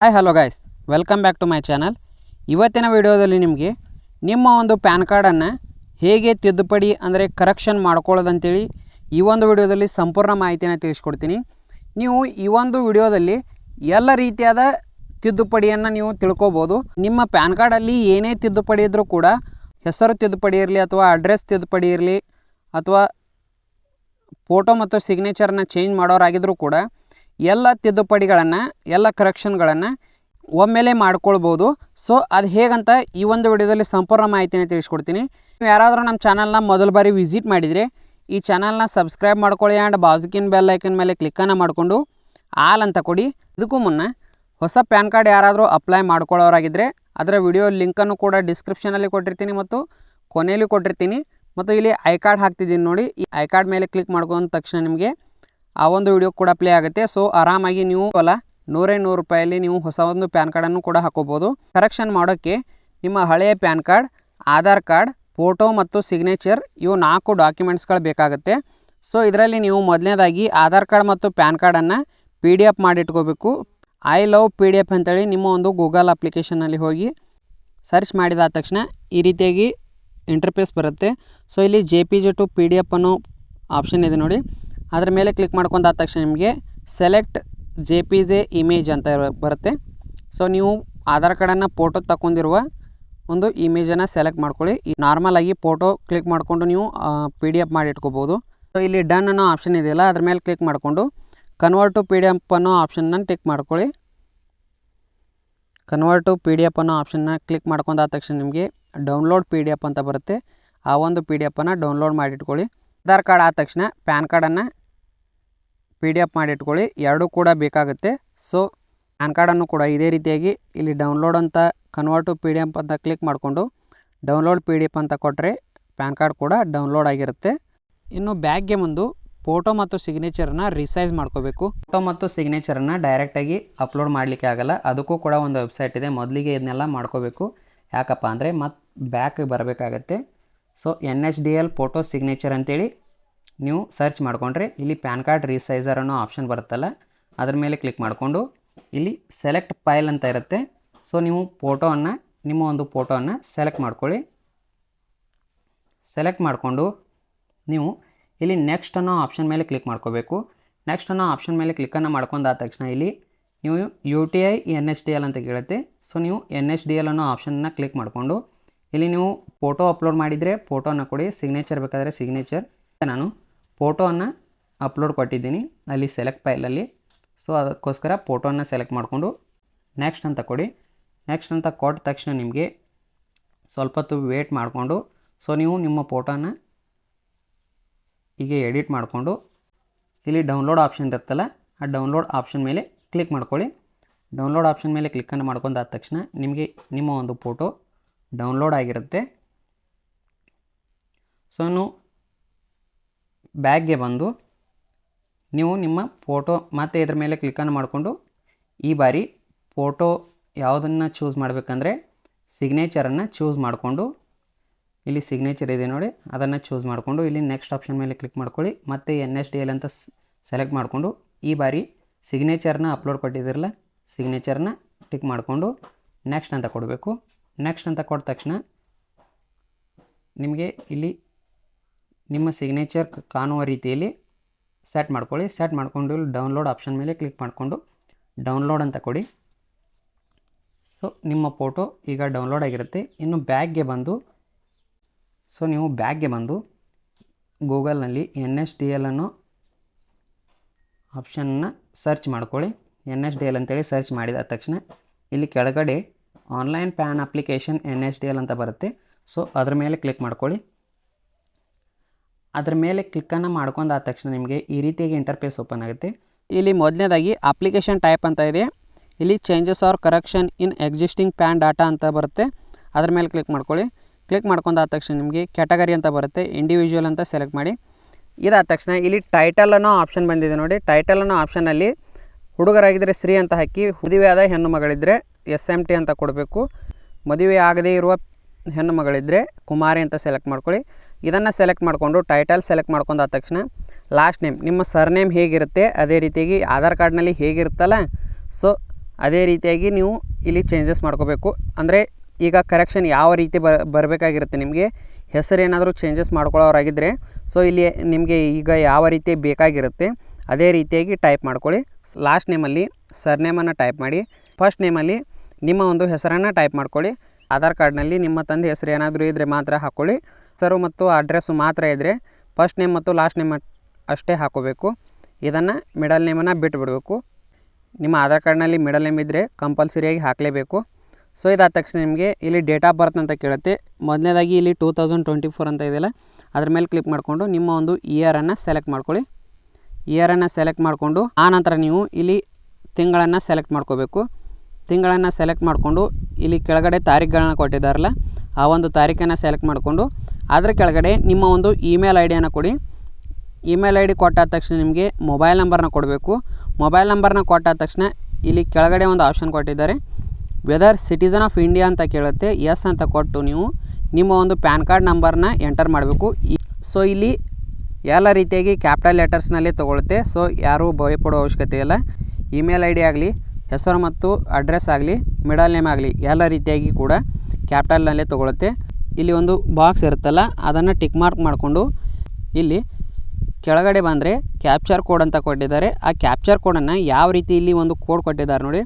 Hi hello guys welcome back to my channel ಇವತ್ತಿನ ವಿಡಿಯೋದಲ್ಲಿ ನಿಮಗೆ ನಿಮ್ಮ ಒಂದು ಪ್ಯಾನ್ ಕಾರ್ಡನ್ನು ಹೇಗೆ ತಿದ್ದುಪಡಿ ಅಂದರೆ ಕರೆಕ್ಷನ್ ಮಾಡ್ಕೊಳ್ಳೋದಂತೇಳಿ ಈ ಒಂದು ವಿಡಿಯೋದಲ್ಲಿ ಸಂಪೂರ್ಣ ಮಾಹಿತಿಯನ್ನು ತಿಳಿಸ್ಕೊಡ್ತೀನಿ. ನೀವು ಈ ಒಂದು ವಿಡಿಯೋದಲ್ಲಿ ಎಲ್ಲ ರೀತಿಯಾದ ತಿದ್ದುಪಡಿಯನ್ನು ನೀವು ತಿಳ್ಕೊಬೋದು. ನಿಮ್ಮ ಪ್ಯಾನ್ ಕಾರ್ಡಲ್ಲಿ ಏನೇ ತಿದ್ದುಪಡಿ ಇದ್ದರೂ ಕೂಡ ಹೆಸರು ತಿದ್ದುಪಡಿ ಇರಲಿ ಅಥವಾ ಅಡ್ರೆಸ್ ತಿದ್ದುಪಡಿ ಇರಲಿ ಅಥವಾ ಫೋಟೋ ಮತ್ತು ಸಿಗ್ನೇಚರ್ನ ಚೇಂಜ್ ಮಾಡೋರಾಗಿದ್ದರೂ ಕೂಡ ಎಲ್ಲ ತಿದ್ದುಪಡಿಗಳನ್ನು, ಎಲ್ಲ ಕರೆಕ್ಷನ್ಗಳನ್ನು ಒಮ್ಮೆಲೆ ಮಾಡ್ಕೊಳ್ಬೋದು. ಸೊ ಅದು ಹೇಗಂತ ಈ ಒಂದು ವಿಡಿಯೋದಲ್ಲಿ ಸಂಪೂರ್ಣ ಮಾಹಿತಿನ ತಿಳಿಸ್ಕೊಡ್ತೀನಿ. ನೀವು ಯಾರಾದರೂ ನಮ್ಮ ಚಾನಲ್ನ ಮೊದಲ ಬಾರಿ ವಿಸಿಟ್ ಮಾಡಿದರೆ ಈ ಚಾನಲ್ನ ಸಬ್ಸ್ಕ್ರೈಬ್ ಮಾಡ್ಕೊಳ್ಳಿ ಆ್ಯಂಡ್ ಬಾಜುಕಿನ ಬೆಲ್ ಐಕನ್ ಮೇಲೆ ಕ್ಲಿಕ್ಕನ್ನು ಮಾಡಿಕೊಂಡು ಆಲ್ ಅಂತ ಕೊಡಿ. ಇದಕ್ಕೂ ಮುನ್ನ ಹೊಸ ಪ್ಯಾನ್ ಕಾರ್ಡ್ ಯಾರಾದರೂ ಅಪ್ಲೈ ಮಾಡ್ಕೊಳ್ಳೋರಾಗಿದ್ದರೆ ಅದರ ವಿಡಿಯೋ ಲಿಂಕನ್ನು ಕೂಡ ಡಿಸ್ಕ್ರಿಪ್ಷನಲ್ಲಿ ಕೊಟ್ಟಿರ್ತೀನಿ ಮತ್ತು ಕೊನೆಯಲ್ಲಿ ಕೊಟ್ಟಿರ್ತೀನಿ. ಮತ್ತು ಇಲ್ಲಿ ಐ ಕಾರ್ಡ್ ಹಾಕ್ತಿದ್ದೀನಿ ನೋಡಿ. ಈ ಐ ಕಾರ್ಡ್ ಮೇಲೆ ಕ್ಲಿಕ್ ಮಾಡ್ಕೊಂಡ ತಕ್ಷಣ ನಿಮಗೆ ಆ ಒಂದು ವಿಡಿಯೋ ಕೂಡ ಪ್ಲೇ ಆಗುತ್ತೆ. ಸೊ ಆರಾಮಾಗಿ ನೀವು ಅಲ್ಲ, ನೂರೇ ನೂರು ರೂಪಾಯಲ್ಲಿ ನೀವು ಹೊಸ ಒಂದು ಪ್ಯಾನ್ ಕಾರ್ಡನ್ನು ಕೂಡ ಹಾಕೋಬೋದು. ಕರೆಕ್ಷನ್ ಮಾಡೋಕ್ಕೆ ನಿಮ್ಮ ಹಳೆಯ PAN card Aadhaar card photo ಮತ್ತು ಸಿಗ್ನೇಚರ್ ಇವು ನಾಲ್ಕು ಡಾಕ್ಯುಮೆಂಟ್ಸ್ಗಳು ಬೇಕಾಗುತ್ತೆ. ಸೊ ಇದರಲ್ಲಿ ನೀವು ಮೊದಲನೇದಾಗಿ ಆಧಾರ್ ಕಾರ್ಡ್ ಮತ್ತು ಪ್ಯಾನ್ ಕಾರ್ಡನ್ನು P D F ಮಾಡಿಟ್ಕೋಬೇಕು. I love P D F ಅಂತೇಳಿ ನಿಮ್ಮ ಒಂದು ಗೂಗಲ್ ಅಪ್ಲಿಕೇಶನಲ್ಲಿ ಹೋಗಿ ಸರ್ಚ್ ಮಾಡಿದಾದ ತಕ್ಷಣ ಈ ರೀತಿಯಾಗಿ ಇಂಟರ್ಫೇಸ್ ಬರುತ್ತೆ. ಸೊ ಇಲ್ಲಿ J P J to P D F ಅನ್ನೋ ಆಪ್ಷನ್ ಇದೆ ನೋಡಿ. ಅದ್ರ ಮೇಲೆ ಕ್ಲಿಕ್ ಮಾಡ್ಕೊಂಡಾದ ತಕ್ಷಣ ನಿಮಗೆ select J P J image ಅಂತ ಬರುತ್ತೆ. ಸೊ ನೀವು ಆಧಾರ್ ಕಾರ್ಡನ್ನು ಫೋಟೋ ತಗೊಂಡಿರುವ ಒಂದು ಇಮೇಜನ್ನು ಸೆಲೆಕ್ಟ್ ಮಾಡ್ಕೊಳ್ಳಿ. ಈ ನಾರ್ಮಲ್ ಆಗಿ ಫೋಟೋ ಕ್ಲಿಕ್ ಮಾಡಿಕೊಂಡು ನೀವು ಪಿ ಡಿ ಎಫ್ ಮಾಡಿ ಇಟ್ಕೋಬೋದು. ಸೊ ಇಲ್ಲಿ ಡನ್ ಅನ್ನೋ ಆಪ್ಷನ್ ಇದೆಯಲ್ಲ, ಅದ್ರ ಮೇಲೆ ಕ್ಲಿಕ್ ಮಾಡಿಕೊಂಡು convert to P D F ಅನ್ನೋ ಆಪ್ಷನ್ನ ಟಿಕ್ ಮಾಡ್ಕೊಳ್ಳಿ. Convert to P D F ಅನ್ನೋ ಆಪ್ಷನ್ನ ಕ್ಲಿಕ್ ಮಾಡ್ಕೊಂಡಾದ ತಕ್ಷಣ ನಿಮಗೆ ಡೌನ್ಲೋಡ್ ಪಿ ಡಿ ಎಫ್ ಅಂತ ಬರುತ್ತೆ. ಆ ಒಂದು ಪಿ ಡಿ ಎಫನ್ನು ಡೌನ್ಲೋಡ್ ಮಾಡಿಟ್ಕೊಳ್ಳಿ ಆಧಾರ್ ಕಾರ್ಡ್ ಆದ ತಕ್ಷಣ, ಪ್ಯಾನ್ ಕಾರ್ಡನ್ನು ಪಿ ಡಿ ಎಫ್ ಮಾಡಿಟ್ಕೊಳ್ಳಿ, ಎರಡೂ ಕೂಡ ಬೇಕಾಗುತ್ತೆ. ಸೊ ಪ್ಯಾನ್ ಕಾರ್ಡನ್ನು ಕೂಡ ಇದೇ ರೀತಿಯಾಗಿ ಇಲ್ಲಿ ಡೌನ್ಲೋಡ್ ಅಂತ convert to P D F ಅಂತ ಕ್ಲಿಕ್ ಮಾಡಿಕೊಂಡು ಡೌನ್ಲೋಡ್ ಪಿ ಡಿ ಎಫ್ ಅಂತ ಕೊಟ್ಟರೆ ಪ್ಯಾನ್ ಕಾರ್ಡ್ ಕೂಡ ಡೌನ್ಲೋಡ್ ಆಗಿರುತ್ತೆ. ಇನ್ನು ಬ್ಯಾಗ್ಗೆ ಮುಂದು ಫೋಟೋ ಮತ್ತು ಸಿಗ್ನೇಚರನ್ನ ರಿಸೈಸ್ ಮಾಡ್ಕೋಬೇಕು. ಫೋಟೋ ಮತ್ತು ಸಿಗ್ನೇಚರನ್ನು ಡೈರೆಕ್ಟಾಗಿ ಅಪ್ಲೋಡ್ ಮಾಡಲಿಕ್ಕೆ ಆಗಲ್ಲ. ಅದಕ್ಕೂ ಕೂಡ ಒಂದು ವೆಬ್ಸೈಟ್ ಇದೆ. ಮೊದಲಿಗೆ ಇದನ್ನೆಲ್ಲ ಮಾಡ್ಕೋಬೇಕು. ಯಾಕಪ್ಪ ಅಂದರೆ ಮತ್ತು back ಬರಬೇಕಾಗತ್ತೆ. So N H D L photo signature ಅಂತೇಳಿ ನೀವು ಸರ್ಚ್ ಮಾಡಿಕೊಂಡ್ರೆ ಇಲ್ಲಿ ಪ್ಯಾನ್ ಕಾರ್ಡ್ ರೀಸೈಸರ್ ಅನ್ನೋ ಆಪ್ಷನ್ ಬರುತ್ತಲ್ಲ, ಅದ್ರ ಮೇಲೆ ಕ್ಲಿಕ್ ಮಾಡಿಕೊಂಡು ಇಲ್ಲಿ ಸೆಲೆಕ್ಟ್ ಫೈಲ್ ಅಂತ ಇರುತ್ತೆ. ಸೊ ನೀವು ಫೋಟೋವನ್ನು ನಿಮ್ಮ ಒಂದು ಫೋಟೋವನ್ನು ಸೆಲೆಕ್ಟ್ ಮಾಡ್ಕೊಳ್ಳಿ. ಸೆಲೆಕ್ಟ್ ಮಾಡಿಕೊಂಡು ನೀವು ಇಲ್ಲಿ ನೆಕ್ಸ್ಟ್ ಅನ್ನೋ ಆಪ್ಷನ್ ಮೇಲೆ ಕ್ಲಿಕ್ ಮಾಡ್ಕೋಬೇಕು. ನೆಕ್ಸ್ಟ್ ಅನ್ನೋ ಆಪ್ಷನ್ ಮೇಲೆ ಕ್ಲಿಕ್ಕನ್ನು ಮಾಡ್ಕೊಂಡಾದ ತಕ್ಷಣ ಇಲ್ಲಿ ನೀವು U T I N H D L ಅಂತ ಕೇಳುತ್ತೆ. ಸೊ ನೀವು ಎನ್ ಎಚ್ ಡಿ ಎಲ್ ಅನ್ನೋ ಆಪ್ಷನ್ನ ಕ್ಲಿಕ್ ಮಾಡಿಕೊಂಡು ಇಲ್ಲಿ ನೀವು ಫೋಟೋ ಅಪ್ಲೋಡ್ ಮಾಡಿದರೆ ಫೋಟೋನ ಕೊಡಿ. ಸಿಗ್ನೇಚರ್ ಬೇಕಾದರೆ ಸಿಗ್ನೇಚರ್ ನಾನು ಫೋಟೋವನ್ನು ಅಪ್ಲೋಡ್ ಕೊಟ್ಟಿದ್ದೀನಿ ಅಲ್ಲಿ ಸೆಲೆಕ್ಟ್ ಫೈಲಲ್ಲಿ. ಸೊ, ಅದಕ್ಕೋಸ್ಕರ ಫೋಟೋನ ಸೆಲೆಕ್ಟ್ ಮಾಡಿಕೊಂಡು ನೆಕ್ಸ್ಟ್ ಅಂತ ಕೊಡಿ. ನೆಕ್ಸ್ಟ್ ಅಂತ ಕೊಟ್ಟ ತಕ್ಷಣ ನಿಮಗೆ ಸ್ವಲ್ಪ ಹೊತ್ತು ವೇಟ್ ಮಾಡಿಕೊಂಡು, ಸೊ, ನೀವು ನಿಮ್ಮ ಫೋಟೋನ ಹೀಗೆ ಎಡಿಟ್ ಮಾಡಿಕೊಂಡು, ಇಲ್ಲಿ ಡೌನ್ಲೋಡ್ ಆಪ್ಷನ್ ಇರುತ್ತಲ್ಲ, ಆ ಡೌನ್ಲೋಡ್ ಆಪ್ಷನ್ ಮೇಲೆ ಕ್ಲಿಕ್ ಮಾಡ್ಕೊಳ್ಳಿ. ಡೌನ್ಲೋಡ್ ಆಪ್ಷನ್ ಮೇಲೆ ಕ್ಲಿಕ್ಕನ್ನು ಮಾಡ್ಕೊಂಡಾದ ತಕ್ಷಣ ನಿಮಗೆ ನಿಮ್ಮ ಒಂದು ಫೋಟೋ ಡೌನ್ಲೋಡ್ ಆಗಿರುತ್ತೆ. ಸೊ ನೀವು ಬ್ಯಾಗ್ಗೆ ಬಂದು ನೀವು ನಿಮ್ಮ ಫೋಟೋ ಮತ್ತು ಇದ್ರ ಮೇಲೆ ಕ್ಲಿಕ್ಕನ್ನು ಮಾಡಿಕೊಂಡು ಈ ಬಾರಿ ಫೋಟೋ ಯಾವುದನ್ನು ಚೂಸ್ ಮಾಡಬೇಕಂದ್ರೆ ಸಿಗ್ನೇಚರನ್ನು ಚೂಸ್ ಮಾಡಿಕೊಂಡು, ಇಲ್ಲಿ ಸಿಗ್ನೇಚರ್ ಇದೆ ನೋಡಿ, ಅದನ್ನು ಚೂಸ್ ಮಾಡಿಕೊಂಡು ಇಲ್ಲಿ ನೆಕ್ಸ್ಟ್ ಆಪ್ಷನ್ ಮೇಲೆ ಕ್ಲಿಕ್ ಮಾಡ್ಕೊಳ್ಳಿ, ಮತ್ತು ಎನ್ ಎಸ್ ಡಿ ಎಲ್ ಅಂತ ಸೆಲೆಕ್ಟ್ ಮಾಡಿಕೊಂಡು ಈ ಬಾರಿ ಸಿಗ್ನೇಚರ್ನ ಅಪ್ಲೋಡ್ ಕೊಟ್ಟಿದ್ದೀರಲ್ಲ ಸಿಗ್ನೇಚರ್ನ ಟಿಕ್ ಮಾಡಿಕೊಂಡು ನೆಕ್ಸ್ಟ್ ಅಂತ ಕೊಡಬೇಕು. ನೆಕ್ಸ್ಟ್ ಅಂತ ಕೊಟ್ಟ ತಕ್ಷಣ ನಿಮಗೆ ಇಲ್ಲಿ ನಿಮ್ಮ ಸಿಗ್ನೇಚರ್ ಕಾಣುವ ರೀತಿಯಲ್ಲಿ ಸೆಟ್ ಮಾಡ್ಕೊಳ್ಳಿ. ಸೆಟ್ ಮಾಡಿಕೊಂಡು ಡೌನ್ಲೋಡ್ ಆಪ್ಷನ್ ಮೇಲೆ ಕ್ಲಿಕ್ ಮಾಡಿಕೊಂಡು ಡೌನ್ಲೋಡ್ ಅಂತ ಕೊಡಿ. ಸೊ ನಿಮ್ಮ ಫೋಟೋ ಈಗ ಡೌನ್ಲೋಡ್ ಆಗಿರುತ್ತೆ. ಇನ್ನು ಬ್ಯಾಗ್ಗೆ ಬಂದು ಸೊ ನೀವು ಬ್ಯಾಗ್ಗೆ ಬಂದು ಗೂಗಲ್ನಲ್ಲಿ ಎನ್ ಎಸ್ ಡಿ ಎಲ್ ಅನ್ನೋ ಆಪ್ಷನ್ನ ಸರ್ಚ್ ಮಾಡ್ಕೊಳ್ಳಿ. ಎನ್ ಎಸ್ ಡಿ ಎಲ್ ಅಂತೇಳಿ ಸರ್ಚ್ ಮಾಡಿದ ತಕ್ಷಣ ಇಲ್ಲಿ ಕೆಳಗಡೆ online PAN application N S D L ಅಂತ ಬರುತ್ತೆ. ಸೊ ಅದರ ಮೇಲೆ ಕ್ಲಿಕ್ ಮಾಡ್ಕೊಳ್ಳಿ. ಅದ್ರ ಮೇಲೆ ಕ್ಲಿಕ್ಕನ್ನು ಮಾಡ್ಕೊಂಡಾದ ತಕ್ಷಣ ನಿಮಗೆ ಈ ರೀತಿಯಾಗಿ ಇಂಟರ್ಫೇಸ್ ಓಪನ್ ಆಗುತ್ತೆ. ಇಲ್ಲಿ ಮೊದಲನೇದಾಗಿ ಅಪ್ಲಿಕೇಶನ್ ಟೈಪ್ ಅಂತ ಇದೆ. ಇಲ್ಲಿ changes or correction in existing PAN data ಅಂತ ಬರುತ್ತೆ. ಅದ್ರ ಮೇಲೆ ಕ್ಲಿಕ್ ಮಾಡ್ಕೊಳ್ಳಿ. ಕ್ಲಿಕ್ ಮಾಡ್ಕೊಂಡಾದ ತಕ್ಷಣ ನಿಮಗೆ ಕ್ಯಾಟಗರಿ ಅಂತ ಬರುತ್ತೆ. ಇಂಡಿವಿಜುವಲ್ ಅಂತ ಸೆಲೆಕ್ಟ್ ಮಾಡಿ. ಇದಾದ ತಕ್ಷಣ ಇಲ್ಲಿ ಟೈಟಲ್ ಅನ್ನೋ ಆಪ್ಷನ್ ಬಂದಿದೆ ನೋಡಿ. ಟೈಟಲ್ ಅನ್ನೋ ಆಪ್ಷನಲ್ಲಿ ಹುಡುಗರಾಗಿದ್ದರೆ ಶ್ರೀ ಅಂತ ಹಾಕಿ ಮದುವೆಯಾದ ಹೆಣ್ಣು ಮಗಳಿದ್ದರೆ ಎಸ್ ಎಂ ಟಿ ಅಂತ ಕೊಡಬೇಕು. ಮದುವೆ ಆಗದೇ ಇರುವ ಹೆಣ್ಣು ಮಗಳಿದ್ದರೆ ಕುಮಾರಿ ಅಂತ ಸೆಲೆಕ್ಟ್ ಮಾಡ್ಕೊಳ್ಳಿ. ಇದನ್ನು ಸೆಲೆಕ್ಟ್ ಮಾಡಿಕೊಂಡು ಟೈಟಲ್ ಸೆಲೆಕ್ಟ್ ಮಾಡ್ಕೊಂಡಾದ ತಕ್ಷಣ ಲಾಸ್ಟ್ ನೇಮ್ ನಿಮ್ಮ ಸರ್ನೇಮ್ ಹೇಗಿರುತ್ತೆ, ಅದೇ ರೀತಿಯಾಗಿ ಆಧಾರ್ ಕಾರ್ಡ್ನಲ್ಲಿ ಹೇಗಿರುತ್ತಲ್ಲ ಸೊ ಅದೇ ರೀತಿಯಾಗಿ ನೀವು ಇಲ್ಲಿ ಚೇಂಜಸ್ ಮಾಡ್ಕೋಬೇಕು. ಅಂದರೆ ಈಗ ಕರೆಕ್ಷನ್ ಯಾವ ರೀತಿ ಬರಬೇಕಾಗಿರುತ್ತೆ ನಿಮಗೆ, ಹೆಸರು ಏನಾದರೂ ಚೇಂಜಸ್ ಮಾಡ್ಕೊಳ್ಳೋರಾಗಿದ್ದರೆ ಸೊ ಇಲ್ಲಿ ನಿಮಗೆ ಈಗ ಯಾವ ರೀತಿ ಬೇಕಾಗಿರುತ್ತೆ, ಅದೇ ರೀತಿಯಾಗಿ ಟೈಪ್ ಮಾಡ್ಕೊಳ್ಳಿ. ಲಾಸ್ಟ್ ನೇಮಲ್ಲಿ ಸರ್ನೇಮನ್ನು ಟೈಪ್ ಮಾಡಿ ಫಸ್ಟ್ ನೇಮಲ್ಲಿ ನಿಮ್ಮ ಒಂದು ಹೆಸರನ್ನು ಟೈಪ್ ಮಾಡ್ಕೊಳ್ಳಿ. ಆಧಾರ್ ಕಾರ್ಡ್ನಲ್ಲಿ ನಿಮ್ಮ ತಂದೆ ಹೆಸರು ಏನಾದರೂ ಇದ್ದರೆ ಮಾತ್ರ ಹಾಕ್ಕೊಳ್ಳಿ. ಹೆಸರು ಮತ್ತು ಅಡ್ರೆಸ್ಸು ಮಾತ್ರ ಇದ್ದರೆ ಫಸ್ಟ್ ನೇಮ್ ಮತ್ತು ಲಾಸ್ಟ್ ನೇಮ್ ಅಷ್ಟೇ ಹಾಕೋಬೇಕು. ಇದನ್ನು ಮಿಡಲ್ ನೇಮನ್ನು ಬಿಟ್ಟುಬಿಡಬೇಕು ನಿಮ್ಮ ಆಧಾರ್ ಕಾರ್ಡ್ನಲ್ಲಿ ಮಿಡಲ್ ನೇಮ್ ಇದ್ದರೆ ಕಂಪಲ್ಸರಿಯಾಗಿ ಹಾಕಲೇಬೇಕು. ಸೊ ಇದಾದ ತಕ್ಷಣ ನಿಮಗೆ ಇಲ್ಲಿ ಡೇಟ್ ಆಫ್ ಬರ್ತ್ ಅಂತ ಕೇಳುತ್ತೆ. ಮೊದಲನೇದಾಗಿ ಇಲ್ಲಿ ಟೂ ತೌಸಂಡ್ ಟ್ವೆಂಟಿ ಫೋರ್ ಅಂತ ಇದೆಯಲ್ಲ, ಅದ್ರ ಮೇಲೆ ಕ್ಲಿಕ್ ಮಾಡಿಕೊಂಡು ನಿಮ್ಮ ಒಂದು ಇಯರನ್ನು ಸೆಲೆಕ್ಟ್ ಮಾಡ್ಕೊಳ್ಳಿ. ಇಯರನ್ನು ಸೆಲೆಕ್ಟ್ ಮಾಡಿಕೊಂಡು ಆನಂತರ ನೀವು ಇಲ್ಲಿ ತಿಂಗಳನ್ನು ಸೆಲೆಕ್ಟ್ ಮಾಡ್ಕೋಬೇಕು. ತಿಂಗಳನ್ನು ಸೆಲೆಕ್ಟ್ ಮಾಡಿಕೊಂಡು ಇಲ್ಲಿ ಕೆಳಗಡೆ ತಾರೀಖುಗಳನ್ನ ಕೊಟ್ಟಿದ್ದಾರಲ್ಲ, ಆ ಒಂದು ತಾರೀಖನ್ನು ಸೆಲೆಕ್ಟ್ ಮಾಡಿಕೊಂಡು ಅದರ ಕೆಳಗಡೆ ನಿಮ್ಮ ಒಂದು ಇಮೇಲ್ ಐ ಡಿಯನ್ನು ಕೊಡಿ. ಇಮೇಲ್ ಐ ಡಿ ಕೊಟ್ಟಾದ ತಕ್ಷಣ ನಿಮಗೆ ಮೊಬೈಲ್ ನಂಬರ್ನ ಕೊಡಬೇಕು. ಮೊಬೈಲ್ ನಂಬರ್ನ ಕೊಟ್ಟಾದ ತಕ್ಷಣ ಇಲ್ಲಿ ಕೆಳಗಡೆ ಒಂದು ಆಪ್ಷನ್ ಕೊಟ್ಟಿದ್ದಾರೆ. ವೆದರ್ ಸಿಟಿಸನ್ ಆಫ್ ಇಂಡಿಯಾ ಅಂತ ಕೇಳುತ್ತೆ ಎಸ್ ಅಂತ ಕೊಟ್ಟು ನೀವು ನಿಮ್ಮ ಒಂದು ಪ್ಯಾನ್ ಕಾರ್ಡ್ ನಂಬರ್ನ ಎಂಟರ್ ಮಾಡಬೇಕು. ಸೊ ಇಲ್ಲಿ ಎಲ್ಲ ರೀತಿಯಾಗಿ ಕ್ಯಾಪಿಟಲ್ ಲೆಟರ್ಸ್ನಲ್ಲಿ ತೊಗೊಳುತ್ತೆ ಸೊ ಯಾರೂ ಭಯಪಡೋ ಅವಶ್ಯಕತೆ ಇಲ್ಲ. ಇಮೇಲ್ ಐ ಡಿ ಆಗಲಿ, ಹೆಸರು ಮತ್ತು ಅಡ್ರೆಸ್ ಆಗಲಿ ಮಿಡಲ್ ನೇಮ್ ಆಗಲಿ ಎಲ್ಲ ರೀತಿಯಾಗಿ ಕೂಡ ಕ್ಯಾಪಿಟಲ್ನಲ್ಲೇ ತೊಗೊಳುತ್ತೆ ಇಲ್ಲಿ ಒಂದು ಬಾಕ್ಸ್ ಇರುತ್ತಲ್ಲ, ಅದನ್ನು ಟಿಕ್ ಮಾರ್ಕ್ ಮಾಡಿಕೊಂಡು ಇಲ್ಲಿ ಕೆಳಗಡೆ ಬಂದರೆ ಕ್ಯಾಪ್ಚರ್ ಕೋಡ್ ಅಂತ ಕೊಟ್ಟಿದ್ದಾರೆ. ಆ ಕ್ಯಾಪ್ಚರ್ ಕೋಡನ್ನು ಯಾವ ರೀತಿ ಇಲ್ಲಿ ಒಂದು ಕೋಡ್ ಕೊಟ್ಟಿದ್ದಾರೆ ನೋಡಿ.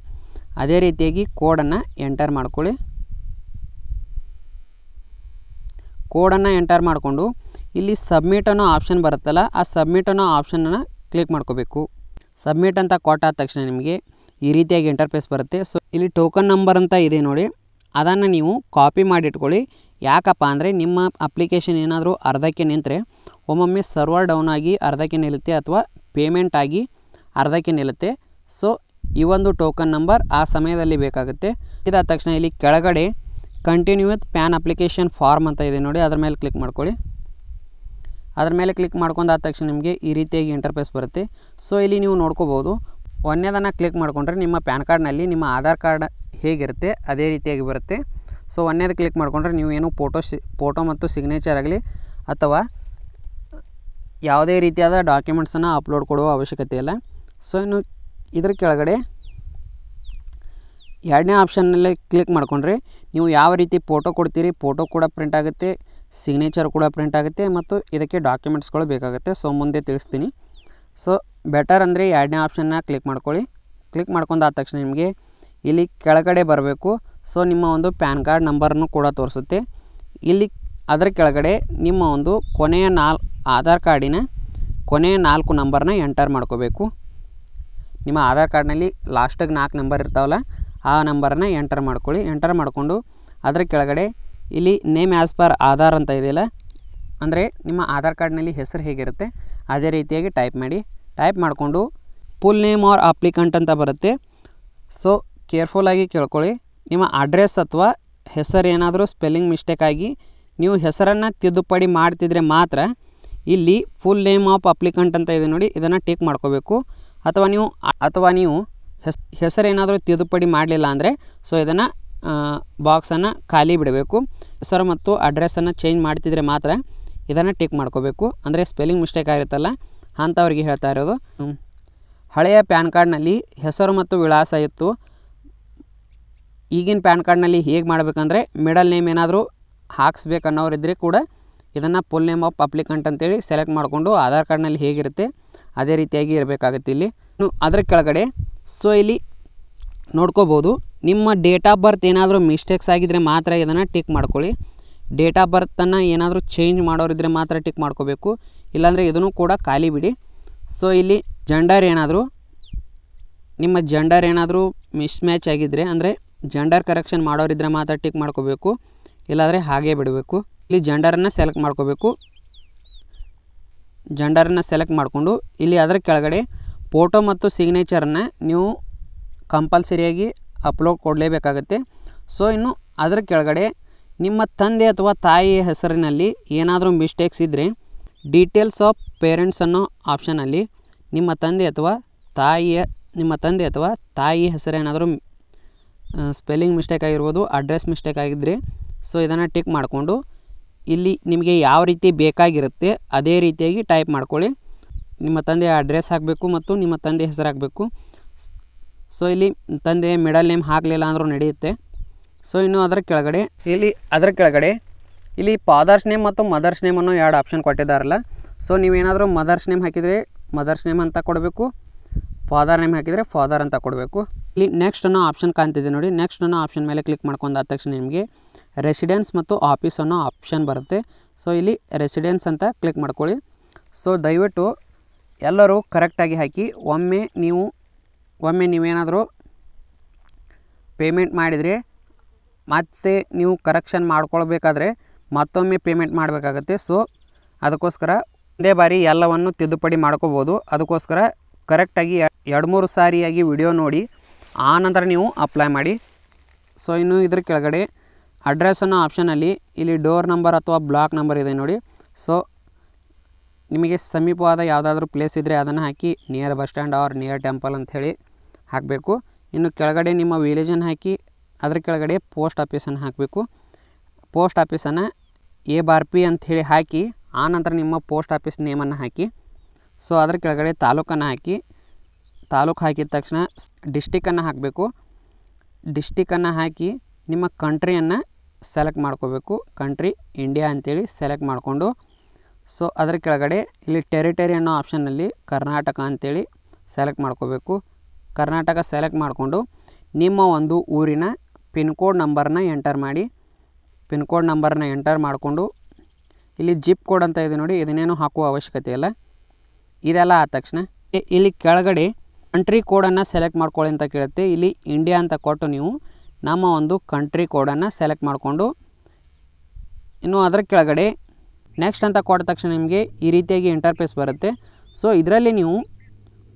ಅದೇ ರೀತಿಯಾಗಿ ಕೋಡನ್ನು ಎಂಟರ್ ಮಾಡ್ಕೊಳ್ಳಿ. ಕೋಡನ್ನು ಎಂಟರ್ ಮಾಡಿಕೊಂಡು ಇಲ್ಲಿ ಸಬ್ಮಿಟ್ ಅನ್ನೋ ಆಪ್ಷನ್ ಬರುತ್ತಲ್ಲ, ಆ ಸಬ್ಮಿಟ್ ಅನ್ನೋ ಆಪ್ಷನನ್ನು ಕ್ಲಿಕ್ ಮಾಡ್ಕೋಬೇಕು. ಸಬ್ಮಿಟ್ ಅಂತ ಕೊಟ್ಟಾದ ತಕ್ಷಣ ನಿಮಗೆ ಈ ರೀತಿಯಾಗಿ ಇಂಟರ್ಫೇಸ್ ಬರುತ್ತೆ. ಸೊ ಇಲ್ಲಿ ಟೋಕನ್ ನಂಬರ್ ಅಂತ ಇದೆ ನೋಡಿ. ಅದನ್ನು ನೀವು ಕಾಪಿ ಮಾಡಿ ಇಟ್ಕೊಳ್ಳಿ ಯಾಕಪ್ಪ ಅಂದರೆ ನಿಮ್ಮ ಅಪ್ಲಿಕೇಶನ್ ಏನಾದರೂ ಅರ್ಧಕ್ಕೆ ನಿಂತರೆ, ಒಮ್ಮೊಮ್ಮೆ ಸರ್ವರ್ ಡೌನ್ ಆಗಿ ಅರ್ಧಕ್ಕೆ ನಿಲ್ಲುತ್ತೆ ಅಥವಾ ಪೇಮೆಂಟ್ ಆಗಿ ಅರ್ಧಕ್ಕೆ ನಿಲ್ಲುತ್ತೆ. ಸೊ ಈ ಒಂದು ಟೋಕನ್ ನಂಬರ್ ಆ ಸಮಯದಲ್ಲಿ ಬೇಕಾಗುತ್ತೆ. ಇದಾದ ತಕ್ಷಣ ಇಲ್ಲಿ ಕೆಳಗಡೆ continue with PAN application form ಅಂತ ಇದೆ ನೋಡಿ, ಅದ್ರ ಮೇಲೆ ಕ್ಲಿಕ್ ಮಾಡ್ಕೊಳ್ಳಿ. ಅದ್ರ ಮೇಲೆ ಕ್ಲಿಕ್ ಮಾಡ್ಕೊಂಡಾದ ತಕ್ಷಣ ನಿಮಗೆ ಈ ರೀತಿಯಾಗಿ ಇಂಟರ್ಫೇಸ್ ಬರುತ್ತೆ. ಸೊ ಇಲ್ಲಿ ನೀವು ನೋಡ್ಕೋಬೋದು. ಒಂದನೇದನ್ನು ಕ್ಲಿಕ್ ಮಾಡಿಕೊಂಡ್ರೆ ನಿಮ್ಮ ಪ್ಯಾನ್ ಕಾರ್ಡ್ನಲ್ಲಿ ನಿಮ್ಮ ಆಧಾರ್ ಕಾರ್ಡ್ ಹೇಗಿರುತ್ತೆ, ಅದೇ ರೀತಿಯಾಗಿ ಬರುತ್ತೆ. ಸೊ ಒನ್ನೇದು ಕ್ಲಿಕ್ ಮಾಡಿಕೊಂಡ್ರೆ ನೀವು ಏನು ಫೋಟೋ ಸಿ ಫೋಟೋ ಮತ್ತು ಸಿಗ್ನೇಚರ್ ಆಗಲಿ ಅಥವಾ ಯಾವುದೇ ರೀತಿಯಾದ ಡಾಕ್ಯುಮೆಂಟ್ಸನ್ನು ಅಪ್ಲೋಡ್ ಕೊಡುವ ಅವಶ್ಯಕತೆ ಇಲ್ಲ. ಸೊ ಇನ್ನು ಇದ್ರ ಕೆಳಗಡೆ ಎರಡನೇ ಆಪ್ಷನ್ನಲ್ಲಿ ಕ್ಲಿಕ್ ಮಾಡಿಕೊಂಡ್ರೆ ನೀವು ಯಾವ ರೀತಿ ಫೋಟೋ ಕೊಡ್ತೀರಿ ಫೋಟೋ ಕೂಡ ಪ್ರಿಂಟ್ ಆಗುತ್ತೆ ಸಿಗ್ನೇಚರ್ ಕೂಡ ಪ್ರಿಂಟ್ ಆಗುತ್ತೆ ಮತ್ತು ಇದಕ್ಕೆ ಡಾಕ್ಯುಮೆಂಟ್ಸ್ಗಳು ಬೇಕಾಗುತ್ತೆ. ಸೊ ಮುಂದೆ ತಿಳಿಸ್ತೀನಿ. ಸೊ ಬೆಟರ್ ಅಂದರೆ ಎರಡನೇ ಆಪ್ಷನ್ನ ಕ್ಲಿಕ್ ಮಾಡ್ಕೊಳ್ಳಿ. ಕ್ಲಿಕ್ ಮಾಡ್ಕೊಂಡಾದ ತಕ್ಷಣ ನಿಮಗೆ ಇಲ್ಲಿ ಕೆಳಗಡೆ ಬರಬೇಕು. ಸೊ ನಿಮ್ಮ ಒಂದು ಪ್ಯಾನ್ ಕಾರ್ಡ್ ನಂಬರನ್ನು ಕೂಡ ತೋರಿಸುತ್ತೆ. ಇಲ್ಲಿ ಅದರ ಕೆಳಗಡೆ ನಿಮ್ಮ ಒಂದು ಕೊನೆಯ ನಾಲ್, ಆಧಾರ್ ಕಾರ್ಡಿನ ಕೊನೆಯ ನಾಲ್ಕು ನಂಬರ್ನ ಎಂಟರ್ ಮಾಡ್ಕೋಬೇಕು. ನಿಮ್ಮ ಆಧಾರ್ ಕಾರ್ಡ್ನಲ್ಲಿ ಲಾಸ್ಟಿಗೆ ನಾಲ್ಕು ನಂಬರ್ ಇರ್ತಾವಲ್ಲ, ಆ ನಂಬರನ್ನ ಎಂಟರ್ ಮಾಡ್ಕೊಳ್ಳಿ. ಎಂಟರ್ ಮಾಡಿಕೊಂಡು ಅದರ ಕೆಳಗಡೆ ಇಲ್ಲಿ ನೇಮ್ ಆ್ಯಸ್ ಪರ್ ಆಧಾರ್ ಅಂತ ಇದೆಯಲ್ಲ, ಅಂದರೆ ನಿಮ್ಮ ಆಧಾರ್ ಕಾರ್ಡ್ನಲ್ಲಿ ಹೆಸರು ಹೇಗಿರುತ್ತೆ, ಅದೇ ರೀತಿಯಾಗಿ ಟೈಪ್ ಮಾಡಿ. ಟೈಪ್ ಮಾಡಿಕೊಂಡು ಫುಲ್ ನೇಮ್ ಆರ್ ಅಪ್ಲಿಕಂಟ್ ಅಂತ ಬರುತ್ತೆ. ಸೊ ಕೇರ್ಫುಲ್ಲಾಗಿ ಕೇಳ್ಕೊಳ್ಳಿ. ನಿಮ್ಮ ಅಡ್ರೆಸ್ ಅಥವಾ ಹೆಸರು ಏನಾದರೂ ಸ್ಪೆಲ್ಲಿಂಗ್ ಮಿಸ್ಟೇಕ್ ಆಗಿ ನೀವು ಹೆಸರನ್ನು ತಿದ್ದುಪಡಿ ಮಾಡ್ತಿದ್ರೆ ಮಾತ್ರ ಇಲ್ಲಿ ಫುಲ್ ನೇಮ್ ಆಫ್ ಅಪ್ಲಿಕಂಟ್ ಅಂತ ಇದೆ ನೋಡಿ, ಇದನ್ನು ಟೇಕ್ ಮಾಡ್ಕೋಬೇಕು. ಅಥವಾ ನೀವು ಅಥವಾ ನೀವು ಹೆಸ್, ಹೆಸರು ಏನಾದರೂ ತಿದ್ದುಪಡಿ ಮಾಡಲಿಲ್ಲ ಅಂದರೆ, ಸೊ ಇದನ್ನು ಬಾಕ್ಸನ್ನು ಖಾಲಿ ಬಿಡಬೇಕು. ಹೆಸರು ಮತ್ತು ಅಡ್ರೆಸ್ಸನ್ನು ಚೇಂಜ್ ಮಾಡ್ತಿದ್ರೆ ಮಾತ್ರ ಇದನ್ನು ಟೇಕ್ ಮಾಡ್ಕೋಬೇಕು. ಅಂದರೆ ಸ್ಪೆಲ್ಲಿಂಗ್ ಮಿಸ್ಟೇಕ್ ಆಗಿರುತ್ತಲ್ಲ, ಅಂಥವ್ರಿಗೆ ಹೇಳ್ತಾ ಇರೋದು. ಹಳೆಯ ಪ್ಯಾನ್ ಕಾರ್ಡ್ನಲ್ಲಿ ಹೆಸರು ಮತ್ತು ವಿಳಾಸ ಇತ್ತು. ಈಗಿನ ಪ್ಯಾನ್ ಕಾರ್ಡ್ನಲ್ಲಿ ಹೇಗೆ ಮಾಡಬೇಕಂದ್ರೆ ಮಿಡಲ್ ನೇಮ್ ಏನಾದರೂ ಹಾಕ್ಸ್ಬೇಕು ಅನ್ನೋರಿದ್ದರೆ ಕೂಡ ಇದನ್ನು ಫುಲ್ ನೇಮ್ ಆಫ್ ಅಪ್ಲಿಕಂಟ್ ಅಂತೇಳಿ ಸೆಲೆಕ್ಟ್ ಮಾಡಿಕೊಂಡು ಆಧಾರ್ ಕಾರ್ಡ್ನಲ್ಲಿ ಹೇಗಿರುತ್ತೆ ಅದೇ ರೀತಿಯಾಗಿ ಇರಬೇಕಾಗುತ್ತೆ ಇಲ್ಲಿ. ಅದರ ಕೆಳಗಡೆ ಸೊ ಇಲ್ಲಿ ನೋಡ್ಕೋಬೋದು ನಿಮ್ಮ ಡೇಟ್ ಆಫ್ ಬರ್ತ್ ಏನಾದರೂ ಮಿಸ್ಟೇಕ್ಸ್ ಆಗಿದ್ದರೆ ಮಾತ್ರ ಇದನ್ನು ಟಿಕ್ ಮಾಡ್ಕೊಳ್ಳಿ. ಡೇಟ್ ಆಫ್ ಬರ್ತನ್ನು ಏನಾದರೂ ಚೇಂಜ್ ಮಾಡೋರಿದ್ದರೆ ಮಾತ್ರ ಟಿಕ್ ಮಾಡ್ಕೋಬೇಕು. ಇಲ್ಲಾಂದರೆ ಇದನ್ನು ಕೂಡ ಖಾಲಿ ಬಿಡಿ. ಸೊ ಇಲ್ಲಿ ಜೆಂಡರ್ ಏನಾದರೂ ನಿಮ್ಮ ಜೆಂಡರ್ ಏನಾದರೂ ಮಿಸ್ ಮ್ಯಾಚ್ ಆಗಿದ್ದರೆ ಅಂದರೆ ಜೆಂಡರ್ ಕರೆಕ್ಷನ್ ಮಾಡೋರಿದ್ರೆ ಮಾತ್ರ ಟಿಕ್ ಮಾಡ್ಕೋಬೇಕು, ಇಲ್ಲಾಂದರೆ ಹಾಗೇ ಬಿಡಬೇಕು. ಇಲ್ಲಿ ಜೆಂಡರನ್ನು ಸೆಲೆಕ್ಟ್ ಮಾಡ್ಕೋಬೇಕು. ಜೆಂಡರನ್ನು ಸೆಲೆಕ್ಟ್ ಮಾಡಿಕೊಂಡು, ಇಲ್ಲಿ ಅದರ ಕೆಳಗಡೆ ಫೋಟೋ ಮತ್ತು ಸಿಗ್ನೇಚರನ್ನು ನೀವು ಕಂಪಲ್ಸರಿಯಾಗಿ ಅಪ್ಲೋಡ್ ಕೊಡಲೇಬೇಕಾಗತ್ತೆ. ಸೊ ಇನ್ನು ಅದರ ಕೆಳಗಡೆ ನಿಮ್ಮ ತಂದೆ ಅಥವಾ ತಾಯಿಯ ಹೆಸರಿನಲ್ಲಿ ಏನಾದರೂ ಮಿಸ್ಟೇಕ್ಸ್ ಇದ್ದರೆ ಡೀಟೇಲ್ಸ್ ಆಫ್ ಪೇರೆಂಟ್ಸ್ ಅನ್ನೋ ಆಪ್ಷನಲ್ಲಿ ನಿಮ್ಮ ತಂದೆ ಅಥವಾ ತಾಯಿಯ, ನಿಮ್ಮ ತಂದೆ ಅಥವಾ ತಾಯಿ ಹೆಸರೇನಾದರೂ ಸ್ಪೆಲ್ಲಿಂಗ್ ಮಿಸ್ಟೇಕ್ ಆಗಿರ್ಬೋದು ಅಡ್ರೆಸ್ ಮಿಸ್ಟೇಕ್ ಆಗಿದ್ದರೆ ಸೊ ಇದನ್ನು ಟಿಕ್ ಮಾಡಿಕೊಂಡು, ಇಲ್ಲಿ ನಿಮಗೆ ಯಾವ ರೀತಿ ಬೇಕಾಗಿರುತ್ತೆ, ಅದೇ ರೀತಿಯಾಗಿ ಟೈಪ್ ಮಾಡ್ಕೊಳ್ಳಿ. ನಿಮ್ಮ ತಂದೆಯ ಅಡ್ರೆಸ್ ಹಾಕಬೇಕು ಮತ್ತು ನಿಮ್ಮ ತಂದೆ ಹೆಸರು ಹಾಕಬೇಕು. ಸೊ ಇಲ್ಲಿ ತಂದೆ ಮಿಡಲ್ ನೇಮ್ ಹಾಕಲಿಲ್ಲ ಅಂದರೂ ನಡೆಯುತ್ತೆ. ಸೊ ಇನ್ನು ಅದರ ಕೆಳಗಡೆ, ಇಲ್ಲಿ ಅದರ ಕೆಳಗಡೆ, ಇಲ್ಲಿ ಫಾದರ್ಸ್ ನೇಮ್ ಮತ್ತು ಮದರ್ಸ್ ನೇಮ್ ಅನ್ನೋ ಎರಡು ಆಪ್ಷನ್ ಕೊಟ್ಟಿದ್ದಾರಲ್ಲ. ಸೊ ನೀವೇನಾದರೂ ಮದರ್ಸ್ ನೇಮ್ ಹಾಕಿದರೆ ಮದರ್ಸ್ ನೇಮ್ ಅಂತ ಕೊಡಬೇಕು ಫಾದರ್ ನೇಮ್ ಹಾಕಿದರೆ ಫಾದರ್ ಅಂತ ಕೊಡಬೇಕು. ಇಲ್ಲಿ ನೆಕ್ಸ್ಟ್ ಅನ್ನೋ ಆಪ್ಷನ್ ಕಾಣ್ತಿದೆ ನೋಡಿ. ನೆಕ್ಸ್ಟ್ ಅನ್ನೋ ಆಪ್ಷನ್ ಮೇಲೆ ಕ್ಲಿಕ್ ಮಾಡ್ಕೊಂಡಾದ ತಕ್ಷಣ ನಿಮಗೆ ರೆಸಿಡೆನ್ಸ್ ಮತ್ತು ಆಫೀಸ್ ಅನ್ನೋ ಆಪ್ಷನ್ ಬರುತ್ತೆ. ಸೊ ಇಲ್ಲಿ ರೆಸಿಡೆನ್ಸ್ ಅಂತ ಕ್ಲಿಕ್ ಮಾಡ್ಕೊಳ್ಳಿ. ಸೊ ದಯವಿಟ್ಟು ಎಲ್ಲರೂ ಕರೆಕ್ಟಾಗಿ ಹಾಕಿ. ಒಮ್ಮೆ ನೀವು, ಒಮ್ಮೆ ನೀವೇನಾದರೂ ಪೇಮೆಂಟ್ ಮಾಡಿದರೆ ಮತ್ತೆ ನೀವು ಕರೆಕ್ಷನ್ ಮಾಡ್ಕೊಳ್ಬೇಕಾದ್ರೆ ಮತ್ತೊಮ್ಮೆ ಪೇಮೆಂಟ್ ಮಾಡಬೇಕಾಗತ್ತೆ. ಸೊ ಅದಕ್ಕೋಸ್ಕರ ಒಂದೇ ಬಾರಿ ಎಲ್ಲವನ್ನು ತಿದ್ದುಪಡಿ ಮಾಡ್ಕೋಬೋದು. ಅದಕ್ಕೋಸ್ಕರ ಕರೆಕ್ಟಾಗಿ ಎರಡು ಮೂರು ಸಾರಿಯಾಗಿ ವಿಡಿಯೋ ನೋಡಿ. ಆ ನಂತರ ನೀವು ಅಪ್ಲೈ ಮಾಡಿ. ಸೊ ಇನ್ನು ಇದ್ರ ಕೆಳಗಡೆ ಅಡ್ರೆಸ್ ಅನ್ನೋ ಆಪ್ಷನಲ್ಲಿ ಇಲ್ಲಿ ಡೋರ್ ನಂಬರ್ ಅಥವಾ ಬ್ಲಾಕ್ ನಂಬರ್ ಇದೆ ನೋಡಿ. ಸೊ ನಿಮಗೆ ಸಮೀಪವಾದ ಯಾವುದಾದ್ರೂ ಪ್ಲೇಸ್ ಇದ್ದರೆ ಅದನ್ನು ಹಾಕಿ near bus stand or near temple ಅಂಥೇಳಿ ಹಾಕಬೇಕು. ಇನ್ನು ಕೆಳಗಡೆ ನಿಮ್ಮ ವಿಲೇಜನ್ನು ಹಾಕಿ, ಅದ್ರ ಕೆಳಗಡೆ ಪೋಸ್ಟ್ ಆಫೀಸನ್ನು ಹಾಕಬೇಕು. ಪೋಸ್ಟ್ ಆಫೀಸನ್ನು ಎ ಬಾರ್ ಪಿ ಅಂಥೇಳಿ ಹಾಕಿ ಆನಂತರ ನಂತರ ನಿಮ್ಮ ಪೋಸ್ಟ್ ಆಫೀಸ್ ನೇಮನ್ನು ಹಾಕಿ. ಸೊ ಅದ್ರ ಕೆಳಗಡೆ ತಾಲೂಕನ್ನು ಹಾಕಿ ತಾಲೂಕು ಹಾಕಿದ ತಕ್ಷಣ ಡಿಸ್ಟಿಕನ್ನು ಹಾಕಬೇಕು. ಡಿಸ್ಟಿಕನ್ನು ಹಾಕಿ ನಿಮ್ಮ ಕಂಟ್ರಿಯನ್ನು ಸೆಲೆಕ್ಟ್ ಮಾಡ್ಕೋಬೇಕು. ಕಂಟ್ರಿ ಇಂಡಿಯಾ ಅಂತೇಳಿ ಸೆಲೆಕ್ಟ್ ಮಾಡಿಕೊಂಡು. ಸೊ ಅದರ ಕೆಳಗಡೆ ಇಲ್ಲಿ ಟೆರಿಟರಿ ಅನ್ನೋ ಆಪ್ಷನ್ನಲ್ಲಿ ಕರ್ನಾಟಕ ಅಂತೇಳಿ ಸೆಲೆಕ್ಟ್ ಮಾಡ್ಕೋಬೇಕು. ಕರ್ನಾಟಕ ಸೆಲೆಕ್ಟ್ ಮಾಡಿಕೊಂಡು ನಿಮ್ಮ ಒಂದು ಊರಿನ ಪಿನ್ ಕೋಡ್ ನಂಬರ್ನ ಎಂಟರ್ ಮಾಡಿ. ಪಿನ್ ಕೋಡ್ ನಂಬರ್ನ ಎಂಟರ್ ಮಾಡಿಕೊಂಡು ಇಲ್ಲಿ ಜಿಪ್ ಕೋಡ್ ಅಂತ ಇದೆ ನೋಡಿ, ಇದನ್ನೇನು ಹಾಕುವ ಅವಶ್ಯಕತೆ ಇಲ್ಲ. ಇದೆಲ್ಲ ಆದ ತಕ್ಷಣ ಇಲ್ಲಿ ಕೆಳಗಡೆ ಕಂಟ್ರಿ ಕೋಡನ್ನು ಸೆಲೆಕ್ಟ್ ಮಾಡ್ಕೊಳ್ಳಿ ಅಂತ ಕೇಳುತ್ತೆ. ಇಲ್ಲಿ ಇಂಡಿಯಾ ಅಂತ ಕೊಟ್ಟು ನೀವು ನಮ್ಮ ಒಂದು ಕಂಟ್ರಿ ಕೋಡನ್ನು ಸೆಲೆಕ್ಟ್ ಮಾಡಿಕೊಂಡು, ಇನ್ನು ಅದರ ಕೆಳಗಡೆ ನೆಕ್ಸ್ಟ್ ಅಂತ ಕೊಟ್ಟ ತಕ್ಷಣ ನಿಮಗೆ ಈ ರೀತಿಯಾಗಿ ಇಂಟರ್ಫೇಸ್ ಬರುತ್ತೆ. ಸೊ ಇದರಲ್ಲಿ ನೀವು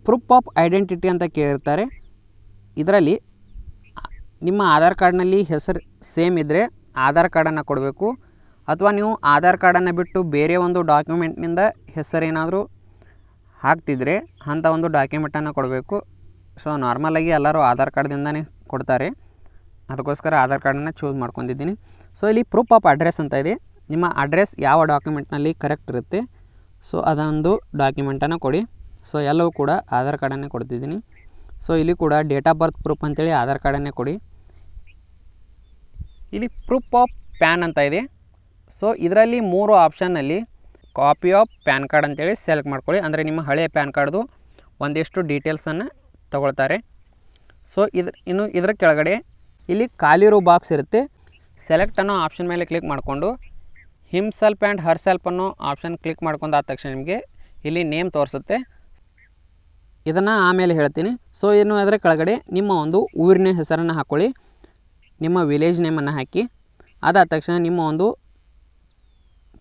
ಪ್ರೂಫ್ ಆಫ್ ಐಡೆಂಟಿಟಿ ಅಂತ ಕೇಳಿರ್ತಾರೆ. ಇದರಲ್ಲಿ ನಿಮ್ಮ ಆಧಾರ್ ಕಾರ್ಡ್ನಲ್ಲಿ ಹೆಸರು ಸೇಮ್ ಇದ್ದರೆ ಆಧಾರ್ ಕಾರ್ಡನ್ನು ಕೊಡಬೇಕು. ಅಥವಾ ನೀವು ಆಧಾರ್ ಕಾರ್ಡನ್ನು ಬಿಟ್ಟು ಬೇರೆ ಒಂದು ಡಾಕ್ಯುಮೆಂಟ್ನಿಂದ ಹೆಸರೇನಾದರೂ ಹಾಕ್ತಿದ್ರೆ ಅಂಥ ಒಂದು ಡಾಕ್ಯುಮೆಂಟನ್ನು ಕೊಡಬೇಕು. ಸೊ ನಾರ್ಮಲಾಗಿ ಎಲ್ಲರೂ ಆಧಾರ್ ಕಾರ್ಡ್ದಿಂದನೇ ಕೊಡ್ತಾರೆ. ಅದಕ್ಕೋಸ್ಕರ ಆಧಾರ್ ಕಾರ್ಡನ್ನು ಚೂಸ್ ಮಾಡ್ಕೊಂಡಿದ್ದೀನಿ. ಸೊ ಇಲ್ಲಿ ಪ್ರೂಫ್ ಆಫ್ ಅಡ್ರೆಸ್ ಅಂತ ಇದೆ. ನಿಮ್ಮ ಅಡ್ರೆಸ್ ಯಾವ ಡಾಕ್ಯುಮೆಂಟ್ನಲ್ಲಿ ಕರೆಕ್ಟ್ ಇರುತ್ತೆ. ಸೊ ಅದೊಂದು ಡಾಕ್ಯುಮೆಂಟನ್ನು ಕೊಡಿ. ಸೊ ಎಲ್ಲವೂ ಕೂಡ ಆಧಾರ್ ಕಾರ್ಡನ್ನೇ ಕೊಡ್ತಿದ್ದೀನಿ. ಸೊ ಇಲ್ಲಿ ಕೂಡ ಡೇಟ್ ಆಫ್ ಬರ್ತ್ ಪ್ರೂಫ್ ಅಂತೇಳಿ ಆಧಾರ್ ಕಾರ್ಡನ್ನೇ ಕೊಡಿ. ಇಲ್ಲಿ ಪ್ರೂಫ್ ಆಫ್ ಪ್ಯಾನ್ ಅಂತ ಇದೆ. ಸೊ ಇದರಲ್ಲಿ ಮೂರು ಆಪ್ಷನ್ನಲ್ಲಿ ಕಾಪಿ ಆಫ್ ಪ್ಯಾನ್ ಕಾರ್ಡ್ ಅಂತೇಳಿ ಸೆಲೆಕ್ಟ್ ಮಾಡ್ಕೊಳ್ಳಿ. ಅಂದರೆ ನಿಮ್ಮ ಹಳೆಯ ಪ್ಯಾನ್ ಕಾರ್ಡ್ದು ಒಂದಿಷ್ಟು ಡೀಟೇಲ್ಸನ್ನು ತಗೊಳ್ತಾರೆ. ಸೊ ಇದ್ರ ಇನ್ನು ಇದರ ಕೆಳಗಡೆ ಇಲ್ಲಿ ಖಾಲಿರೋ ಬಾಕ್ಸ್ ಇರುತ್ತೆ. ಸೆಲೆಕ್ಟ್ ಅನ್ನೋ ಆಪ್ಷನ್ ಮೇಲೆ ಕ್ಲಿಕ್ ಮಾಡಿಕೊಂಡು himself and herself ಅನ್ನೋ ಆಪ್ಷನ್ ಕ್ಲಿಕ್ ಮಾಡ್ಕೊಂಡಾದ ತಕ್ಷಣ ನಿಮಗೆ ಇಲ್ಲಿ ನೇಮ್ ತೋರಿಸುತ್ತೆ. ಇದನ್ನು ಆಮೇಲೆ ಹೇಳ್ತೀನಿ. ಸೊ ಇನ್ನು ಅದರ ಕೆಳಗಡೆ ನಿಮ್ಮ ಒಂದು ಊರಿನ ಹೆಸರನ್ನು ಹಾಕ್ಕೊಳ್ಳಿ ನಿಮ್ಮ ವಿಲೇಜ್ ನೇಮನ್ನು ಹಾಕಿ. ಅದಾದ ತಕ್ಷಣ ನಿಮ್ಮ ಒಂದು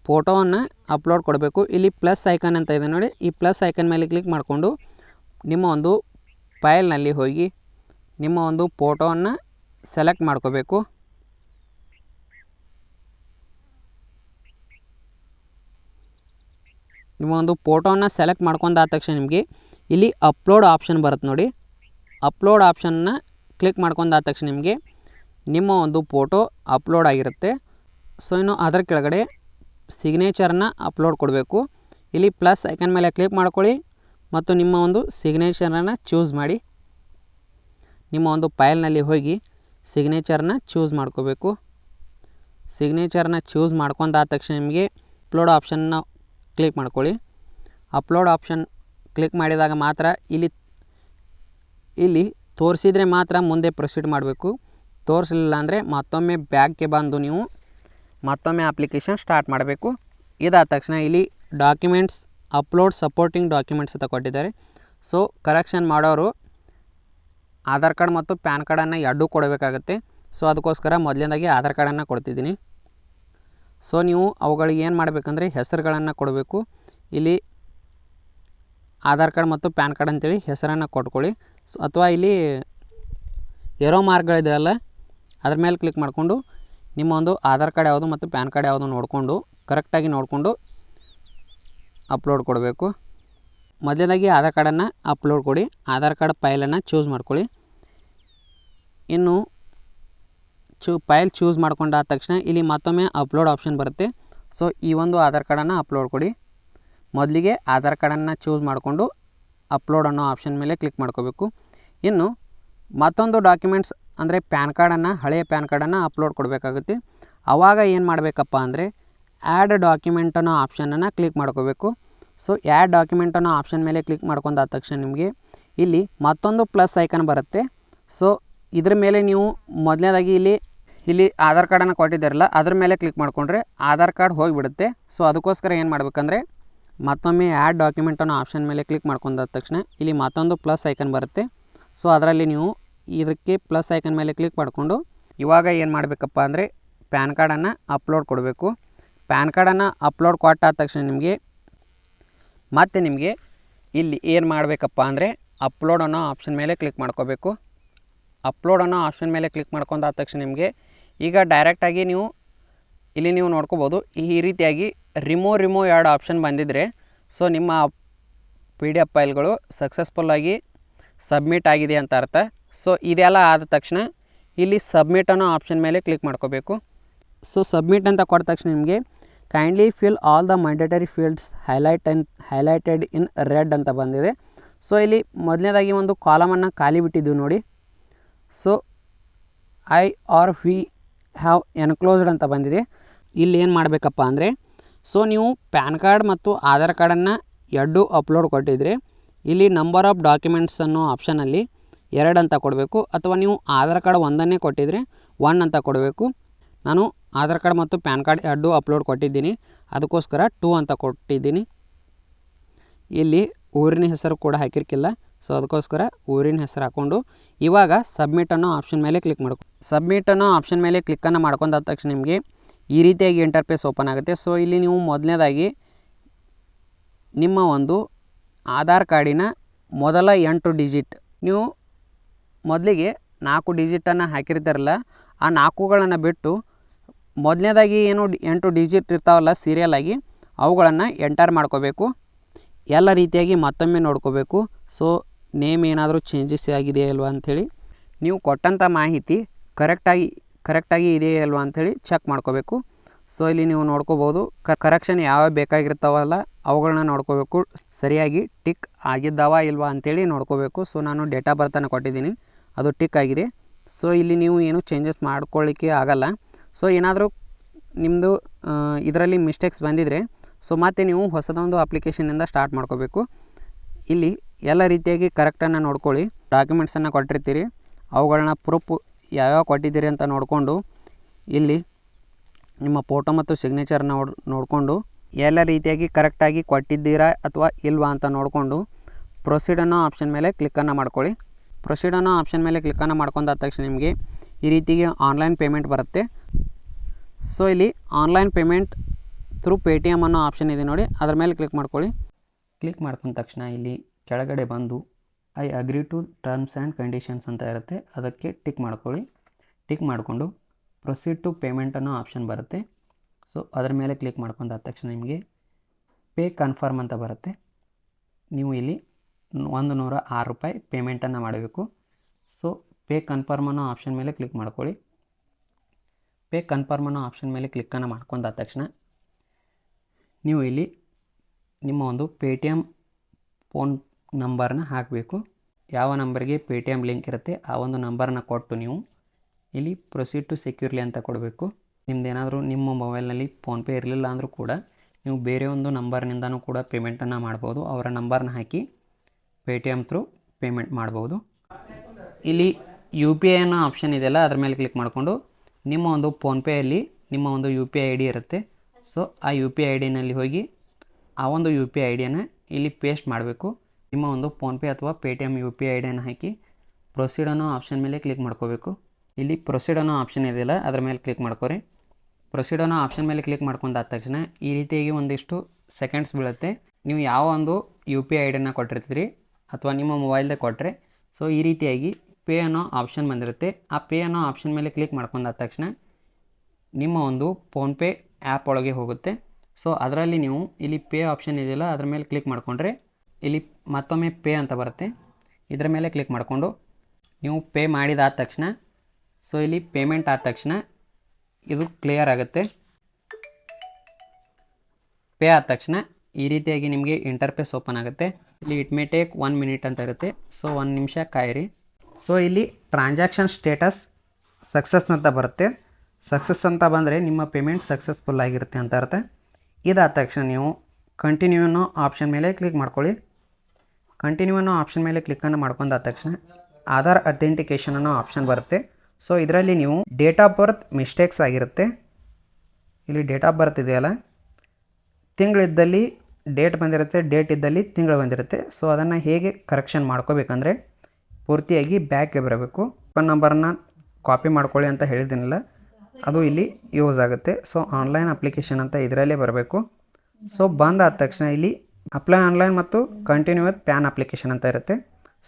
ಫೋಟೋವನ್ನು ಅಪ್ಲೋಡ್ ಕೊಡಬೇಕು. ಇಲ್ಲಿ ಪ್ಲಸ್ ಐಕನ್ ಅಂತ ಇದೆ ನೋಡಿ. ಈ ಪ್ಲಸ್ ಐಕನ್ ಮೇಲೆ ಕ್ಲಿಕ್ ಮಾಡಿಕೊಂಡು ನಿಮ್ಮ ಒಂದು ಫೈಲ್ನಲ್ಲಿ ಹೋಗಿ ನಿಮ್ಮ ಒಂದು ಫೋಟೋವನ್ನು ಸೆಲೆಕ್ಟ್ ಮಾಡ್ಕೋಬೇಕು. ನಿಮ್ಮ ಒಂದು ಫೋಟೋನ ಸೆಲೆಕ್ಟ್ ಮಾಡ್ಕೊಂಡಾದ ತಕ್ಷಣ ನಿಮಗೆ ಇಲ್ಲಿ ಅಪ್ಲೋಡ್ ಆಪ್ಷನ್ ಬರುತ್ತೆ ನೋಡಿ. ಅಪ್ಲೋಡ್ ಆಪ್ಷನ್ನ ಕ್ಲಿಕ್ ಮಾಡ್ಕೊಂಡಾದ ತಕ್ಷಣ ನಿಮಗೆ ನಿಮ್ಮ ಒಂದು ಫೋಟೋ ಅಪ್ಲೋಡ್ ಆಗಿರುತ್ತೆ. ಸೊ, ಇನ್ನು ಅದರ ಕೆಳಗಡೆ ಸಿಗ್ನೇಚರ್ನ ಅಪ್ಲೋಡ್ ಕೊಡಬೇಕು. ಇಲ್ಲಿ ಪ್ಲಸ್ ಐಕನ್ ಮೇಲೆ ಕ್ಲಿಕ್ ಮಾಡ್ಕೊಳ್ಳಿ. ಮತ್ತು ನಿಮ್ಮ ಒಂದು ಸಿಗ್ನೇಚರನ್ನು ಚೂಸ್ ಮಾಡಿ. ನಿಮ್ಮ ಒಂದು ಪೈಲ್ನಲ್ಲಿ ಹೋಗಿ ಸಿಗ್ನೇಚರ್ನ ಚೂಸ್ ಮಾಡ್ಕೋಬೇಕು. ಸಿಗ್ನೇಚರ್ನ ಚೂಸ್ ಮಾಡ್ಕೊಂಡಾದ ತಕ್ಷಣ ನಿಮಗೆ ಅಪ್ಲೋಡ್ ಆಪ್ಷನ್ನ ಕ್ಲಿಕ್ ಮಾಡ್ಕೊಳ್ಳಿ. ಅಪ್ಲೋಡ್ ಆಪ್ಷನ್ ಕ್ಲಿಕ್ ಮಾಡಿದಾಗ ಮಾತ್ರ ಇಲ್ಲಿ ಇಲ್ಲಿ ತೋರಿಸಿದರೆ ಮಾತ್ರ ಮುಂದೆ ಪ್ರೊಸೀಡ್ ಮಾಡಬೇಕು. ತೋರಿಸಲಿಲ್ಲ ಅಂದರೆ ಮತ್ತೊಮ್ಮೆ ಬ್ಯಾಗ್ಗೆ ಬಂದು ನೀವು ಮತ್ತೊಮ್ಮೆ ಅಪ್ಲಿಕೇಶನ್ ಸ್ಟಾರ್ಟ್ ಮಾಡಬೇಕು. ಇದಾದ ತಕ್ಷಣ ಇಲ್ಲಿ ಡಾಕ್ಯುಮೆಂಟ್ಸ್ ಅಪ್ಲೋಡ್ ಸಪೋರ್ಟಿಂಗ್ ಡಾಕ್ಯುಮೆಂಟ್ಸ್ ಅಂತ ಕೊಟ್ಟಿದ್ದಾರೆ. ಸೊ ಕರೆಕ್ಷನ್ ಮಾಡೋರು ಆಧಾರ್ ಕಾರ್ಡ್ ಮತ್ತು ಪ್ಯಾನ್ ಕಾರ್ಡನ್ನು ಎರಡೂ ಕೊಡಬೇಕಾಗತ್ತೆ. ಸೊ, ಅದಕ್ಕೋಸ್ಕರ ಮೊದಲನೇದಾಗಿ ಆಧಾರ್ ಕಾರ್ಡನ್ನು ಕೊಡ್ತಿದ್ದೀನಿ. ಸೊ, ನೀವು ಅವುಗಳಿಗೆ ಏನು ಮಾಡಬೇಕಂದ್ರೆ ಹೆಸರುಗಳನ್ನು ಕೊಡಬೇಕು. ಇಲ್ಲಿ ಆಧಾರ್ ಕಾರ್ಡ್ ಮತ್ತು ಪ್ಯಾನ್ ಕಾರ್ಡ್ ಅಂತೇಳಿ ಹೆಸರನ್ನು ಕೊಟ್ಕೊಳ್ಳಿ. ಸೊ, ಅಥವಾ ಇಲ್ಲಿ ಎರೋ ಮಾರ್ಕ್ಗಳಿದೆಯಲ್ಲ ಅದ್ರ ಮೇಲೆ ಕ್ಲಿಕ್ ಮಾಡಿಕೊಂಡು ನಿಮ್ಮ ಒಂದು ಆಧಾರ್ ಕಾರ್ಡ್ ಯಾವುದು ಮತ್ತು ಪ್ಯಾನ್ ಕಾರ್ಡ್ ಯಾವುದು ನೋಡಿಕೊಂಡು ಕರೆಕ್ಟಾಗಿ ನೋಡಿಕೊಂಡು ಅಪ್ಲೋಡ್ ಕೊಡಬೇಕು. ಮೊದಲನೇದಾಗಿ ಆಧಾರ್ ಕಾರ್ಡನ್ನು ಅಪ್ಲೋಡ್ ಕೊಡಿ. ಆಧಾರ್ ಕಾರ್ಡ್ ಫೈಲನ್ನು ಚೂಸ್ ಮಾಡ್ಕೊಳ್ಳಿ. ಇನ್ನು ಚೂ, ಫೈಲ್ ಚೂಸ್ ಮಾಡ್ಕೊಂಡಾದ ತಕ್ಷಣ ಇಲ್ಲಿ ಮತ್ತೊಮ್ಮೆ ಅಪ್ಲೋಡ್ ಆಪ್ಷನ್ ಬರುತ್ತೆ. ಸೊ, ಈ ಒಂದು ಆಧಾರ್ ಕಾರ್ಡನ್ನು ಅಪ್ಲೋಡ್ ಕೊಡಿ. ಮೊದಲಿಗೆ ಆಧಾರ್ ಕಾರ್ಡನ್ನು ಚೂಸ್ ಮಾಡಿಕೊಂಡು ಅಪ್ಲೋಡ್ ಅನ್ನೋ ಆಪ್ಷನ್ ಮೇಲೆ ಕ್ಲಿಕ್ ಮಾಡ್ಕೋಬೇಕು. ಇನ್ನು ಮತ್ತೊಂದು ಡಾಕ್ಯುಮೆಂಟ್ಸ್ ಅಂದರೆ ಪ್ಯಾನ್ ಕಾರ್ಡನ್ನು, ಹಳೆಯ ಪ್ಯಾನ್ ಕಾರ್ಡನ್ನು ಅಪ್ಲೋಡ್ ಕೊಡಬೇಕಾಗುತ್ತೆ. ಆವಾಗ ಏನು ಮಾಡಬೇಕಪ್ಪ ಅಂದರೆ ಆ್ಯಡ್ ಡಾಕ್ಯುಮೆಂಟ್ ಅನ್ನೋ ಆಪ್ಷನನ್ನು ಕ್ಲಿಕ್ ಮಾಡ್ಕೋಬೇಕು. ಸೊ ಆ್ಯಡ್ ಡಾಕ್ಯುಮೆಂಟ್ ಅನ್ನೋ ಆಪ್ಷನ್ ಮೇಲೆ ಕ್ಲಿಕ್ ಮಾಡ್ಕೊಂಡಾದ ತಕ್ಷಣ ನಿಮಗೆ ಇಲ್ಲಿ ಮತ್ತೊಂದು ಪ್ಲಸ್ ಐಕನ್ ಬರುತ್ತೆ. ಸೊ ಇದ್ರ ಮೇಲೆ ನೀವು ಮೊದಲನೇದಾಗಿ ಇಲ್ಲಿ ಇಲ್ಲಿ ಆಧಾರ್ ಕಾರ್ಡನ್ನು ಕೊಟ್ಟಿದ್ದಾರಲ್ಲ, ಅದ್ರ ಮೇಲೆ ಕ್ಲಿಕ್ ಮಾಡಿಕೊಂಡ್ರೆ ಆಧಾರ್ ಕಾರ್ಡ್ ಹೋಗಿಬಿಡುತ್ತೆ. ಸೊ ಅದಕ್ಕೋಸ್ಕರ ಏನು ಮಾಡಬೇಕಂದ್ರೆ ಮತ್ತೊಮ್ಮೆ ಆ್ಯಡ್ ಡಾಕ್ಯುಮೆಂಟ್ ಅನ್ನೋ ಆಪ್ಷನ್ ಮೇಲೆ ಕ್ಲಿಕ್ ಮಾಡ್ಕೊಂಡಾದ ತಕ್ಷಣ ಇಲ್ಲಿ ಮತ್ತೊಂದು ಪ್ಲಸ್ ಐಕನ್ ಬರುತ್ತೆ. ಸೊ ಅದರಲ್ಲಿ ನೀವು ಇದಕ್ಕೆ ಪ್ಲಸ್ ಐಕನ್ ಮೇಲೆ ಕ್ಲಿಕ್ ಮಾಡಿಕೊಂಡು ಇವಾಗ ಏನು ಮಾಡಬೇಕಪ್ಪ ಅಂದರೆ ಪ್ಯಾನ್ ಕಾರ್ಡನ್ನು ಅಪ್ಲೋಡ್ ಕೊಡಬೇಕು. ಪ್ಯಾನ್ ಕಾರ್ಡನ್ನು ಅಪ್ಲೋಡ್ ಕೊಟ್ಟಾದ ತಕ್ಷಣ ನಿಮಗೆ ಮತ್ತು ನಿಮಗೆ ಇಲ್ಲಿ ಏನು ಮಾಡಬೇಕಪ್ಪ ಅಂದರೆ ಅಪ್ಲೋಡ್ ಅನ್ನೋ ಆಪ್ಷನ್ ಮೇಲೆ ಕ್ಲಿಕ್ ಮಾಡ್ಕೋಬೇಕು. ಅಪ್ಲೋಡ್ ಅನ್ನೋ ಆಪ್ಷನ್ ಮೇಲೆ ಕ್ಲಿಕ್ ಮಾಡ್ಕೊಂಡಾದ ತಕ್ಷಣ ನಿಮಗೆ ಈಗ ಡೈರೆಕ್ಟಾಗಿ ನೀವು ಇಲ್ಲಿ ನೀವು ನೋಡ್ಕೋಬೋದು. ಈ ರೀತಿಯಾಗಿ ರಿಮೋ ರಿಮೋ ಎರಡು ಆಪ್ಷನ್ ಬಂದಿದ್ದರೆ ಸೊ ನಿಮ್ಮ ಪಿ ಡಿ ಎಫ್ ಫೈಲ್ಗಳು ಸಕ್ಸಸ್ಫುಲ್ಲಾಗಿ ಸಬ್ಮಿಟ್ ಆಗಿದೆ ಅಂತ ಅರ್ಥ. ಸೊ ಇದೆಲ್ಲ ಆದ ತಕ್ಷಣ ಇಲ್ಲಿ ಸಬ್ಮಿಟ್ ಅನ್ನೋ ಆಪ್ಷನ್ ಮೇಲೆ ಕ್ಲಿಕ್ ಮಾಡ್ಕೋಬೇಕು. ಸೊ ಸಬ್ಮಿಟ್ ಅಂತ ಕೊಟ್ಟ ತಕ್ಷಣ ನಿಮಗೆ kindly fill all the mandatory fields highlight un highlighted in red ಅಂತ ಬಂದಿದೆ. ಸೊ ಇಲ್ಲಿ ಮೊದಲನೇದಾಗಿ ಒಂದು ಕಾಲಮನ್ನು ಖಾಲಿ ಬಿಟ್ಟಿದ್ದೀವಿ ನೋಡಿ. So I or we have enclosed ಅಂತ ಬಂದಿದೆ. ಇಲ್ಲಿ ಏನು ಮಾಡಬೇಕಪ್ಪ ಅಂದರೆ ಸೊ ನೀವು ಪ್ಯಾನ್ ಕಾರ್ಡ್ ಮತ್ತು ಆಧಾರ್ ಕಾರ್ಡನ್ನು ಎರಡು ಅಪ್ಲೋಡ್ ಕೊಟ್ಟಿದ್ರೆ, ಇಲ್ಲಿ ನಂಬರ್ ಆಫ್ ಡಾಕ್ಯುಮೆಂಟ್ಸ್ ಅನ್ನೋ ಆಪ್ಷನಲ್ಲಿ ಎರಡು ಅಂತ ಕೊಡಬೇಕು. ಅಥವಾ ನೀವು ಆಧಾರ್ ಕಾರ್ಡ್ ಒಂದನ್ನೇ ಕೊಟ್ಟಿದ್ರೆ ಒನ್ ಅಂತ ಕೊಡಬೇಕು. ನಾನು ಆಧಾರ್ ಕಾರ್ಡ್ ಮತ್ತು ಪ್ಯಾನ್ ಕಾರ್ಡ್ ಎರಡು ಅಪ್ಲೋಡ್ ಕೊಟ್ಟಿದ್ದೀನಿ. ಅದಕ್ಕೋಸ್ಕರ ಟೂ ಅಂತ ಕೊಟ್ಟಿದ್ದೀನಿ. ಇಲ್ಲಿ ಊರಿನ ಹೆಸರು ಕೂಡ ಹಾಕಿರ್ಕಿಲ್ಲ. ಸೊ ಅದಕ್ಕೋಸ್ಕರ ಊರಿನ ಹೆಸರು ಹಾಕ್ಕೊಂಡು ಇವಾಗ ಸಬ್ಮಿಟ್ ಅನ್ನೋ ಆಪ್ಷನ್ ಮೇಲೆ ಕ್ಲಿಕ್ ಮಾಡ್ಕೊ ಸಬ್ಮಿಟ್ ಅನ್ನೋ ಆಪ್ಷನ್ ಮೇಲೆ ಕ್ಲಿಕ್ಕನ್ನು ಮಾಡ್ಕೊಂಡಾದ ತಕ್ಷಣ ನಿಮಗೆ ಈ ರೀತಿಯಾಗಿ ಇಂಟರ್ಫೇಸ್ ಓಪನ್ ಆಗುತ್ತೆ. ಸೊ ಇಲ್ಲಿ ನೀವು ಮೊದಲನೇದಾಗಿ ನಿಮ್ಮ ಒಂದು ಆಧಾರ್ ಕಾರ್ಡಿನ ಮೊದಲ ಎಂಟು ಡಿಜಿಟ್ ನೀವು ಮೊದಲಿಗೆ ನಾಲ್ಕು ಡಿಜಿಟನ್ನು ಹಾಕಿರ್ತಾರಲ್ಲ, ಆ ನಾಲ್ಕುಗಳನ್ನು ಬಿಟ್ಟು ಮೊದಲನೇದಾಗಿ ಏನು ಎಂಟು ಡಿಜಿಟ್ ಇರ್ತಾವಲ್ಲ ಸೀರಿಯಲ್ ಆಗಿ, ಅವುಗಳನ್ನು ಎಂಟರ್ ಮಾಡ್ಕೋಬೇಕು. ಎಲ್ಲ ರೀತಿಯಾಗಿ ಮತ್ತೊಮ್ಮೆ ನೋಡ್ಕೋಬೇಕು. ಸೊ ನೇಮ್ ಏನಾದರೂ ಚೇಂಜಸ್ ಆಗಿದೆಯಾ ಅಲ್ವಾ ಅಂಥೇಳಿ, ನೀವು ಕೊಟ್ಟಂಥ ಮಾಹಿತಿ ಕರೆಕ್ಟಾಗಿ ಕರೆಕ್ಟಾಗಿ ಇದೆಯಾ ಅಲ್ವಾ ಅಂಥೇಳಿ ಚೆಕ್ ಮಾಡ್ಕೋಬೇಕು. ಸೊ ಇಲ್ಲಿ ನೀವು ನೋಡ್ಕೋಬೋದು ಕರೆಕ್ಷನ್ ಯಾವ ಬೇಕಾಗಿರ್ತಾವಲ್ಲ ಅವುಗಳನ್ನ ನೋಡ್ಕೋಬೇಕು. ಸರಿಯಾಗಿ ಟಿಕ್ ಆಗಿದ್ದಾವ ಇಲ್ವಾ ಅಂಥೇಳಿ ನೋಡ್ಕೋಬೇಕು. ಸೊ ನಾನು ಡೇಟಾ ಬರ್ತನ ಕೊಟ್ಟಿದ್ದೀನಿ. ಅದು ಟಿಕ್ ಆಗಿದೆ. ಸೊ ಇಲ್ಲಿ ನೀವು ಏನು ಚೇಂಜಸ್ ಮಾಡ್ಕೊಳ್ಳಿಕ್ಕೆ ಆಗಲ್ಲ. ಸೊ ಏನಾದರೂ ನಿಮ್ಮದು ಇದರಲ್ಲಿ ಮಿಸ್ಟೇಕ್ಸ್ ಬಂದಿದ್ದರೆ ಸೊ ಮತ್ತೆ ನೀವು ಹೊಸದೊಂದು ಅಪ್ಲಿಕೇಶನಿಂದ ಸ್ಟಾರ್ಟ್ ಮಾಡ್ಕೋಬೇಕು. ಇಲ್ಲಿ ಎಲ್ಲ ರೀತಿಯಾಗಿ ಕರೆಕ್ಟನ್ನು ನೋಡ್ಕೊಳ್ಳಿ ಡಾಕ್ಯುಮೆಂಟ್ಸನ್ನು ಕೊಟ್ಟಿರ್ತೀರಿ ಅವುಗಳನ್ನ ಪ್ರೂಫ್ ಯಾವ್ಯಾವ ಕೊಟ್ಟಿದ್ದೀರಿ ಅಂತ ನೋಡಿಕೊಂಡು, ಇಲ್ಲಿ ನಿಮ್ಮ ಫೋಟೋ ಮತ್ತು ಸಿಗ್ನೇಚರ್ನ ನೋಡ್, ನೋಡಿಕೊಂಡು, ಎಲ್ಲ ರೀತಿಯಾಗಿ ಕರೆಕ್ಟಾಗಿ ಕೊಟ್ಟಿದ್ದೀರಾ ಅಥವಾ ಇಲ್ವಾ ಅಂತ ನೋಡಿಕೊಂಡು ಪ್ರೊಸೀಡ್ ಅನ್ನೋ ಆಪ್ಷನ್ ಮೇಲೆ ಕ್ಲಿಕ್ಕನ್ನು ಮಾಡ್ಕೊಳ್ಳಿ. ಪ್ರೊಸೀಡ್ ಅನ್ನೋ ಆಪ್ಷನ್ ಮೇಲೆ ಕ್ಲಿಕ್ಕನ್ನು ಮಾಡ್ಕೊಂಡಾದ ತಕ್ಷಣ ನಿಮಗೆ ಈ ರೀತಿಗೆ ಆನ್ಲೈನ್ ಪೇಮೆಂಟ್ ಬರುತ್ತೆ. ಸೊ ಇಲ್ಲಿ online payment through Paytm ಅನ್ನೋ ಆಪ್ಷನ್ ಇದೆ ನೋಡಿ. ಅದ್ರ ಮೇಲೆ ಕ್ಲಿಕ್ ಮಾಡ್ಕೊಳ್ಳಿ. ಕ್ಲಿಕ್ ಮಾಡ್ಕೊಂಡ ತಕ್ಷಣ ಇಲ್ಲಿ ಕೆಳಗಡೆ ಬಂದು I agree to terms and conditions ಅಂತ ಇರುತ್ತೆ. ಅದಕ್ಕೆ ಟಿಕ್ ಮಾಡ್ಕೊಳ್ಳಿ. ಟಿಕ್ ಮಾಡಿಕೊಂಡು ಪ್ರೊಸೀಡ್ ಟು ಪೇಮೆಂಟ್ ಅನ್ನೋ ಆಪ್ಷನ್ ಬರುತ್ತೆ. ಸೊ ಅದರ ಮೇಲೆ ಕ್ಲಿಕ್ ಮಾಡ್ಕೊಂಡಾದ ತಕ್ಷಣ ನಿಮಗೆ ಪೇ ಕನ್ಫರ್ಮ್ ಅಂತ ಬರುತ್ತೆ. ನೀವು ಇಲ್ಲಿ ಒಂದು ನೂರ ಆರು ರೂಪಾಯಿ ಪೇಮೆಂಟನ್ನು ಮಾಡಬೇಕು. ಸೊ ಪೇ ಕನ್ಫರ್ಮ್ ಅನ್ನೋ ಆಪ್ಷನ್ ಮೇಲೆ ಕ್ಲಿಕ್ ಮಾಡ್ಕೊಳ್ಳಿ. ಪೇ ಕನ್ಫರ್ಮ್ ಅನ್ನೋ ಆಪ್ಷನ್ ಮೇಲೆ ಕ್ಲಿಕ್ಕನ್ನು ಮಾಡ್ಕೊಂಡಾದ ತಕ್ಷಣ ನೀವು ಇಲ್ಲಿ ನಿಮ್ಮ ಒಂದು ಪೇ ಟಿ ಎಂ ಫೋನ್ ನಂಬರ್ನ ಹಾಕಬೇಕು. ಯಾವ ನಂಬರ್ಗೆ ಪೇ ಟಿ ಎಂ ಲಿಂಕ್ ಇರುತ್ತೆ ಆ ಒಂದು ನಂಬರನ್ನ ಕೊಟ್ಟು ನೀವು ಇಲ್ಲಿ ಪ್ರೊಸೀಡ್ ಟು ಸೆಕ್ಯೂರ್ಲಿ ಅಂತ ಕೊಡಬೇಕು. ನಿಮ್ಮದೇನಾದರೂ ನಿಮ್ಮ ಮೊಬೈಲ್ನಲ್ಲಿ ಫೋನ್ಪೇ ಇರಲಿಲ್ಲ ಅಂದರೂ ಕೂಡ ನೀವು ಬೇರೆ ಒಂದು ನಂಬರ್ನಿಂದನೂ ಕೂಡ ಪೇಮೆಂಟನ್ನು ಮಾಡ್ಬೋದು. ಅವರ ನಂಬರ್ನ ಹಾಕಿ Paytm through payment ಮಾಡ್ಬೋದು. ಇಲ್ಲಿ ಯು ಪಿ ಐ ಅನ್ನೋ ಆಪ್ಷನ್ ಇದೆಯಲ್ಲ, ಅದ್ರ ಮೇಲೆ ಕ್ಲಿಕ್ ಮಾಡಿಕೊಂಡು ನಿಮ್ಮ ಒಂದು ಫೋನ್ಪೇಯಲ್ಲಿ ನಿಮ್ಮ ಒಂದು ಯು ಪಿ ಐ ಡಿ ಇರುತ್ತೆ. ಸೊ, ಆ ಯು ಪಿ ಐ ಡಿನಲ್ಲಿ ಹೋಗಿ ಆ ಒಂದು ಯು ಪಿ ಐ ಡಿಯನ್ನು ಇಲ್ಲಿ ಪೇಸ್ಟ್ ಮಾಡಬೇಕು. ನಿಮ್ಮ ಒಂದು ಫೋನ್ಪೇ ಅಥವಾ Paytm U P I I ಡಿಯನ್ನು ಹಾಕಿ ಪ್ರೊಸೀಡ್ ಅನ್ನೋ ಆಪ್ಷನ್ ಮೇಲೆ ಕ್ಲಿಕ್ ಮಾಡ್ಕೋಬೇಕು. ಇಲ್ಲಿ ಪ್ರೊಸೀಡ್ ಅನ್ನೋ ಆಪ್ಷನ್ ಇದೆಯಲ್ಲ, ಅದರ ಮೇಲೆ ಕ್ಲಿಕ್ ಮಾಡ್ಕೋರಿ. ಪ್ರೊಸೀಡ್ ಅನ್ನೋ ಆಪ್ಷನ್ ಮೇಲೆ ಕ್ಲಿಕ್ ಮಾಡ್ಕೊಂಡಾದ ತಕ್ಷಣ ಈ ರೀತಿಯಾಗಿ ಒಂದಿಷ್ಟು ಸೆಕೆಂಡ್ಸ್ ಬೀಳುತ್ತೆ. ನೀವು ಯಾವ ಒಂದು ಯು ಪಿ ಐ ಐ ಡಿನ ಕೊಟ್ಟಿರ್ತೀರಿ ಅಥವಾ ನಿಮ್ಮ ಮೊಬೈಲ್ದೇ ಕೊಟ್ಟರೆ ಸೊ ಈ ರೀತಿಯಾಗಿ ಪೇ ಅನ್ನೋ ಆಪ್ಷನ್ ಬಂದಿರುತ್ತೆ. ಆ ಪೇ ಅನ್ನೋ ಆಪ್ಷನ್ ಮೇಲೆ ಕ್ಲಿಕ್ ಮಾಡ್ಕೊಂಡಾದ ತಕ್ಷಣ ನಿಮ್ಮ ಒಂದು ಫೋನ್ಪೇ ಆ್ಯಪ್ ಒಳಗೆ ಹೋಗುತ್ತೆ. ಸೊ, ಅದರಲ್ಲಿ ನೀವು ಇಲ್ಲಿ ಪೇ ಆಪ್ಷನ್ ಇದೆಯಲ್ಲ, ಅದ್ರ ಮೇಲೆ ಕ್ಲಿಕ್ ಮಾಡಿಕೊಂಡ್ರೆ ಇಲ್ಲಿ ಮತ್ತೊಮ್ಮೆ ಪೇ ಅಂತ ಬರುತ್ತೆ. ಇದರ ಮೇಲೆ ಕ್ಲಿಕ್ ಮಾಡಿಕೊಂಡು ನೀವು ಪೇ ಮಾಡಿದಾದ ತಕ್ಷಣ, ಸೊ, ಇಲ್ಲಿ ಪೇಮೆಂಟ್ ಆದ ತಕ್ಷಣ ಇದು ಕ್ಲಿಯರ್ ಆಗುತ್ತೆ. ಪೇ ಆದ ತಕ್ಷಣ ಈ ರೀತಿಯಾಗಿ ನಿಮಗೆ ಇಂಟರ್ಫೇಸ್ ಓಪನ್ ಆಗುತ್ತೆ. ಇಲ್ಲಿ it may take one minute ಅಂತ ಇರುತ್ತೆ. ಸೊ, ಒಂದು ನಿಮಿಷ ಕಾಯಿರಿ. ಸೊ ಇಲ್ಲಿ ಟ್ರಾನ್ಸಾಕ್ಷನ್ ಸ್ಟೇಟಸ್ ಸಕ್ಸಸ್ ಅಂತ ಬರುತ್ತೆ. ಸಕ್ಸಸ್ ಅಂತ ಬಂದರೆ ನಿಮ್ಮ ಪೇಮೆಂಟ್ ಸಕ್ಸಸ್ಫುಲ್ ಆಗಿರುತ್ತೆ ಅಂತ ಅರ್ಥ. ಇದಾದ ತಕ್ಷಣ ನೀವು ಕಂಟಿನ್ಯೂ ಅನ್ನೋ ಆಪ್ಷನ್ ಮೇಲೆ ಕ್ಲಿಕ್ ಮಾಡ್ಕೊಳ್ಳಿ. ಕಂಟಿನ್ಯೂ ಅನ್ನೋ ಆಪ್ಷನ್ ಮೇಲೆ ಕ್ಲಿಕ್ಕನ್ನು ಮಾಡ್ಕೊಂಡಾದ ತಕ್ಷಣ ಆಧಾರ್ ಅಥೆಂಟಿಕೇಷನ್ ಅನ್ನೋ ಆಪ್ಷನ್ ಬರುತ್ತೆ. ಸೊ ಇದರಲ್ಲಿ ನೀವು ಡೇಟ್ ಆಫ್ ಬರ್ತ್ ಮಿಸ್ಟೇಕ್ಸ್ ಆಗಿರುತ್ತೆ. ಇಲ್ಲಿ ಡೇಟ್ ಆಫ್ ಬರ್ತ್ ಇದೆಯಲ್ಲ. ತಿಂಗಳಿದ್ದಲ್ಲಿ ಡೇಟ್ ಬಂದಿರುತ್ತೆ ಡೇಟ್ ಇದ್ದಲ್ಲಿ ತಿಂಗಳು ಬಂದಿರುತ್ತೆ. ಸೊ ಅದನ್ನು ಹೇಗೆ ಕರೆಕ್ಷನ್ ಮಾಡ್ಕೋಬೇಕಂದ್ರೆ ಪೂರ್ತಿಯಾಗಿ ಬ್ಯಾಕ್ಗೆ ಬರಬೇಕು. ಫೋನ್ ನಂಬರನ್ನ ಕಾಪಿ ಮಾಡ್ಕೊಳ್ಳಿ ಅಂತ ಹೇಳಿದ್ದೀನಲ್ಲ, ಅದು ಇಲ್ಲಿ ಯೂಸ್ ಆಗುತ್ತೆ. ಸೊ ಆನ್ಲೈನ್ ಅಪ್ಲಿಕೇಶನ್ ಅಂತ ಇದರಲ್ಲೇ ಬರಬೇಕು. ಸೊ ಬಂದಾದ ತಕ್ಷಣ ಇಲ್ಲಿ ಅಪ್ಲೈ ಆನ್ಲೈನ್ ಮತ್ತು ಕಂಟಿನ್ಯೂ ವಿತ್ ಪ್ಯಾನ್ ಅಪ್ಲಿಕೇಶನ್ ಅಂತ ಇರುತ್ತೆ.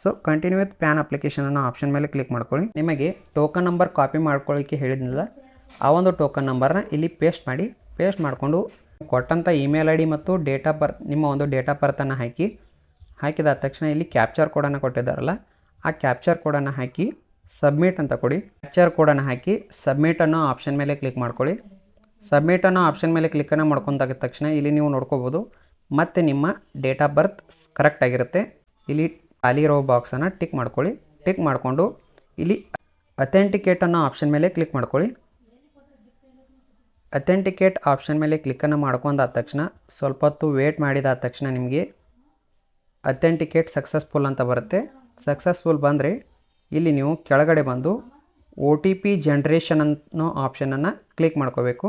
So continue with PAN application ಅನ್ನೋ ಆಪ್ಷನ್ ಮೇಲೆ ಕ್ಲಿಕ್ ಮಾಡ್ಕೊಳ್ಳಿ. ನಿಮಗೆ ಟೋಕನ್ ನಂಬರ್ ಕಾಪಿ ಮಾಡ್ಕೊಳ್ಳಿಕ್ಕೆ ಹೇಳಿದ್ನಲ್ಲ, ಆ ಒಂದು ಟೋಕನ್ ನಂಬರ್ನ ಇಲ್ಲಿ ಪೇಸ್ಟ್ ಮಾಡಿ ಪೇಸ್ಟ್ ಮಾಡಿಕೊಂಡು ಕೊಟ್ಟಂಥ ಇಮೇಲ್ ಐ ಡಿ ಮತ್ತು ಡೇಟ್ ಆಫ್ ಬರ್ತ್ ನಿಮ್ಮ ಒಂದು ಡೇಟ್ ಆಫ್ ಬರ್ತನ್ನು ಹಾಕಿ ಹಾಕಿದ ತಕ್ಷಣ ಇಲ್ಲಿ ಕ್ಯಾಪ್ಚರ್ ಕೋಡನ್ನು ಕೊಟ್ಟಿದ್ದಾರಲ್ಲ ಆ ಕ್ಯಾಪ್ಚರ್ ಕೋಡನ್ನು ಹಾಕಿ ಸಬ್ಮಿಟ್ ಅಂತ ಕೊಡಿ. ಕ್ಯಾಪ್ಚರ್ ಕೋಡನ್ನು ಹಾಕಿ ಸಬ್ಮಿಟ್ ಅನ್ನೋ ಆಪ್ಷನ್ ಮೇಲೆ ಕ್ಲಿಕ್ ಮಾಡ್ಕೊಳ್ಳಿ. ಸಬ್ಮಿಟ್ ಅನ್ನೋ ಆಪ್ಷನ್ ಮೇಲೆ ಕ್ಲಿಕ್ಕನ್ನು ಮಾಡ್ಕೊಂಡಾಗ ತಕ್ಷಣ ಇಲ್ಲಿ ನೀವು ನೋಡ್ಕೋಬೋದು. ಮತ್ತು ನಿಮ್ಮ ಡೇಟ್ ಆಫ್ ಬರ್ತ್ ಕರೆಕ್ಟ್ ಆಗಿರುತ್ತೆ. ಇಲ್ಲಿ ಖಾಲಿ ಇರೋ ಬಾಕ್ಸನ್ನು ಟಿಕ್ ಮಾಡ್ಕೊಳ್ಳಿ. ಟಿಕ್ ಮಾಡಿಕೊಂಡು ಇಲ್ಲಿ ಅಥೆಂಟಿಕೇಟ್ ಅನ್ನೋ ಆಪ್ಷನ್ ಮೇಲೆ ಕ್ಲಿಕ್ ಮಾಡ್ಕೊಳ್ಳಿ. ಅಥೆಂಟಿಕೇಟ್ ಆಪ್ಷನ್ ಮೇಲೆ ಕ್ಲಿಕ್ಕನ್ನು ಮಾಡ್ಕೊಂಡಾದ ತಕ್ಷಣ ಸ್ವಲ್ಪ ಹೊತ್ತು ವೇಟ್ ಮಾಡಿದಾದ ತಕ್ಷಣ ನಿಮಗೆ ಅಥೆಂಟಿಕೇಟ್ ಸಕ್ಸಸ್ಫುಲ್ ಅಂತ ಬರುತ್ತೆ. ಸಕ್ಸಸ್ಫುಲ್ ಬಂದರೆ ಇಲ್ಲಿ ನೀವು ಕೆಳಗಡೆ ಬಂದು ಒ ಟಿ ಪಿ ಜನ್ರೇಷನ್ ಅನ್ನೋ ಆಪ್ಷನನ್ನು ಕ್ಲಿಕ್ ಮಾಡ್ಕೋಬೇಕು.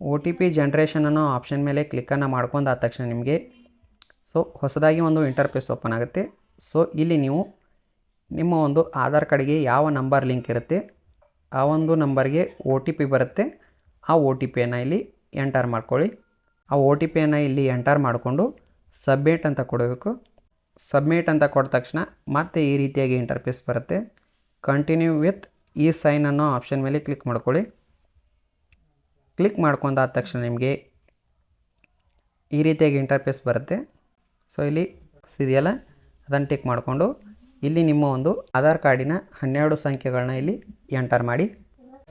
ಒ ಟಿ ಪಿ ಜನ್ರೇಷನ್ ಅನ್ನೋ ಆಪ್ಷನ್ ಮೇಲೆ ಕ್ಲಿಕ್ಕನ್ನು ಮಾಡ್ಕೊಂಡಾದ ತಕ್ಷಣ ನಿಮಗೆ ಸೊ ಹೊಸದಾಗಿ ಒಂದು ಇಂಟರ್ಫೇಸ್ ಓಪನ್ ಆಗುತ್ತೆ. ಸೊ ಇಲ್ಲಿ ನೀವು ನಿಮ್ಮ ಒಂದು ಆಧಾರ್ ಕಾರ್ಡ್ಗೆ ಯಾವ ನಂಬರ್ ಲಿಂಕ್ ಇರುತ್ತೆ, ಆ ಒಂದು ನಂಬರ್ಗೆ ಒ ಟಿ ಪಿ ಬರುತ್ತೆ, ಆ ಒ ಟಿ ಪಿಯನ್ನು ಇಲ್ಲಿ ಎಂಟರ್ ಮಾಡ್ಕೊಳ್ಳಿ. ಆ ಒ ಟಿ ಪಿಯನ್ನು ಇಲ್ಲಿ ಎಂಟರ್ ಮಾಡಿಕೊಂಡು ಸಬ್ಮಿಟ್ ಅಂತ ಕೊಡಬೇಕು. ಸಬ್ಮಿಟ್ ಅಂತ ಕೊಟ್ಟ ತಕ್ಷಣ ಮತ್ತೆ ಈ ರೀತಿಯಾಗಿ ಇಂಟರ್ಫೇಸ್ ಬರುತ್ತೆ. ಕಂಟಿನ್ಯೂ ವಿತ್ ಈ ಸೈನ್ ಅನ್ನೋ ಆಪ್ಷನ್ ಮೇಲೆ ಕ್ಲಿಕ್ ಮಾಡ್ಕೊಳ್ಳಿ. ಕ್ಲಿಕ್ ಮಾಡ್ಕೊಂಡಾದ ತಕ್ಷಣ ನಿಮಗೆ ಈ ರೀತಿಯಾಗಿ ಇಂಟರ್ಫೇಸ್ ಬರುತ್ತೆ. ಸೊ ಇಲ್ಲಿ ಇದೆಯಲ್ಲ ಅದನ್ನು ಟಿಕ್ ಮಾಡಿಕೊಂಡು ಇಲ್ಲಿ ನಿಮ್ಮ ಒಂದು ಆಧಾರ್ ಕಾರ್ಡಿನ ಹನ್ನೆರಡು ಸಂಖ್ಯೆಗಳನ್ನ ಇಲ್ಲಿ ಎಂಟರ್ ಮಾಡಿ.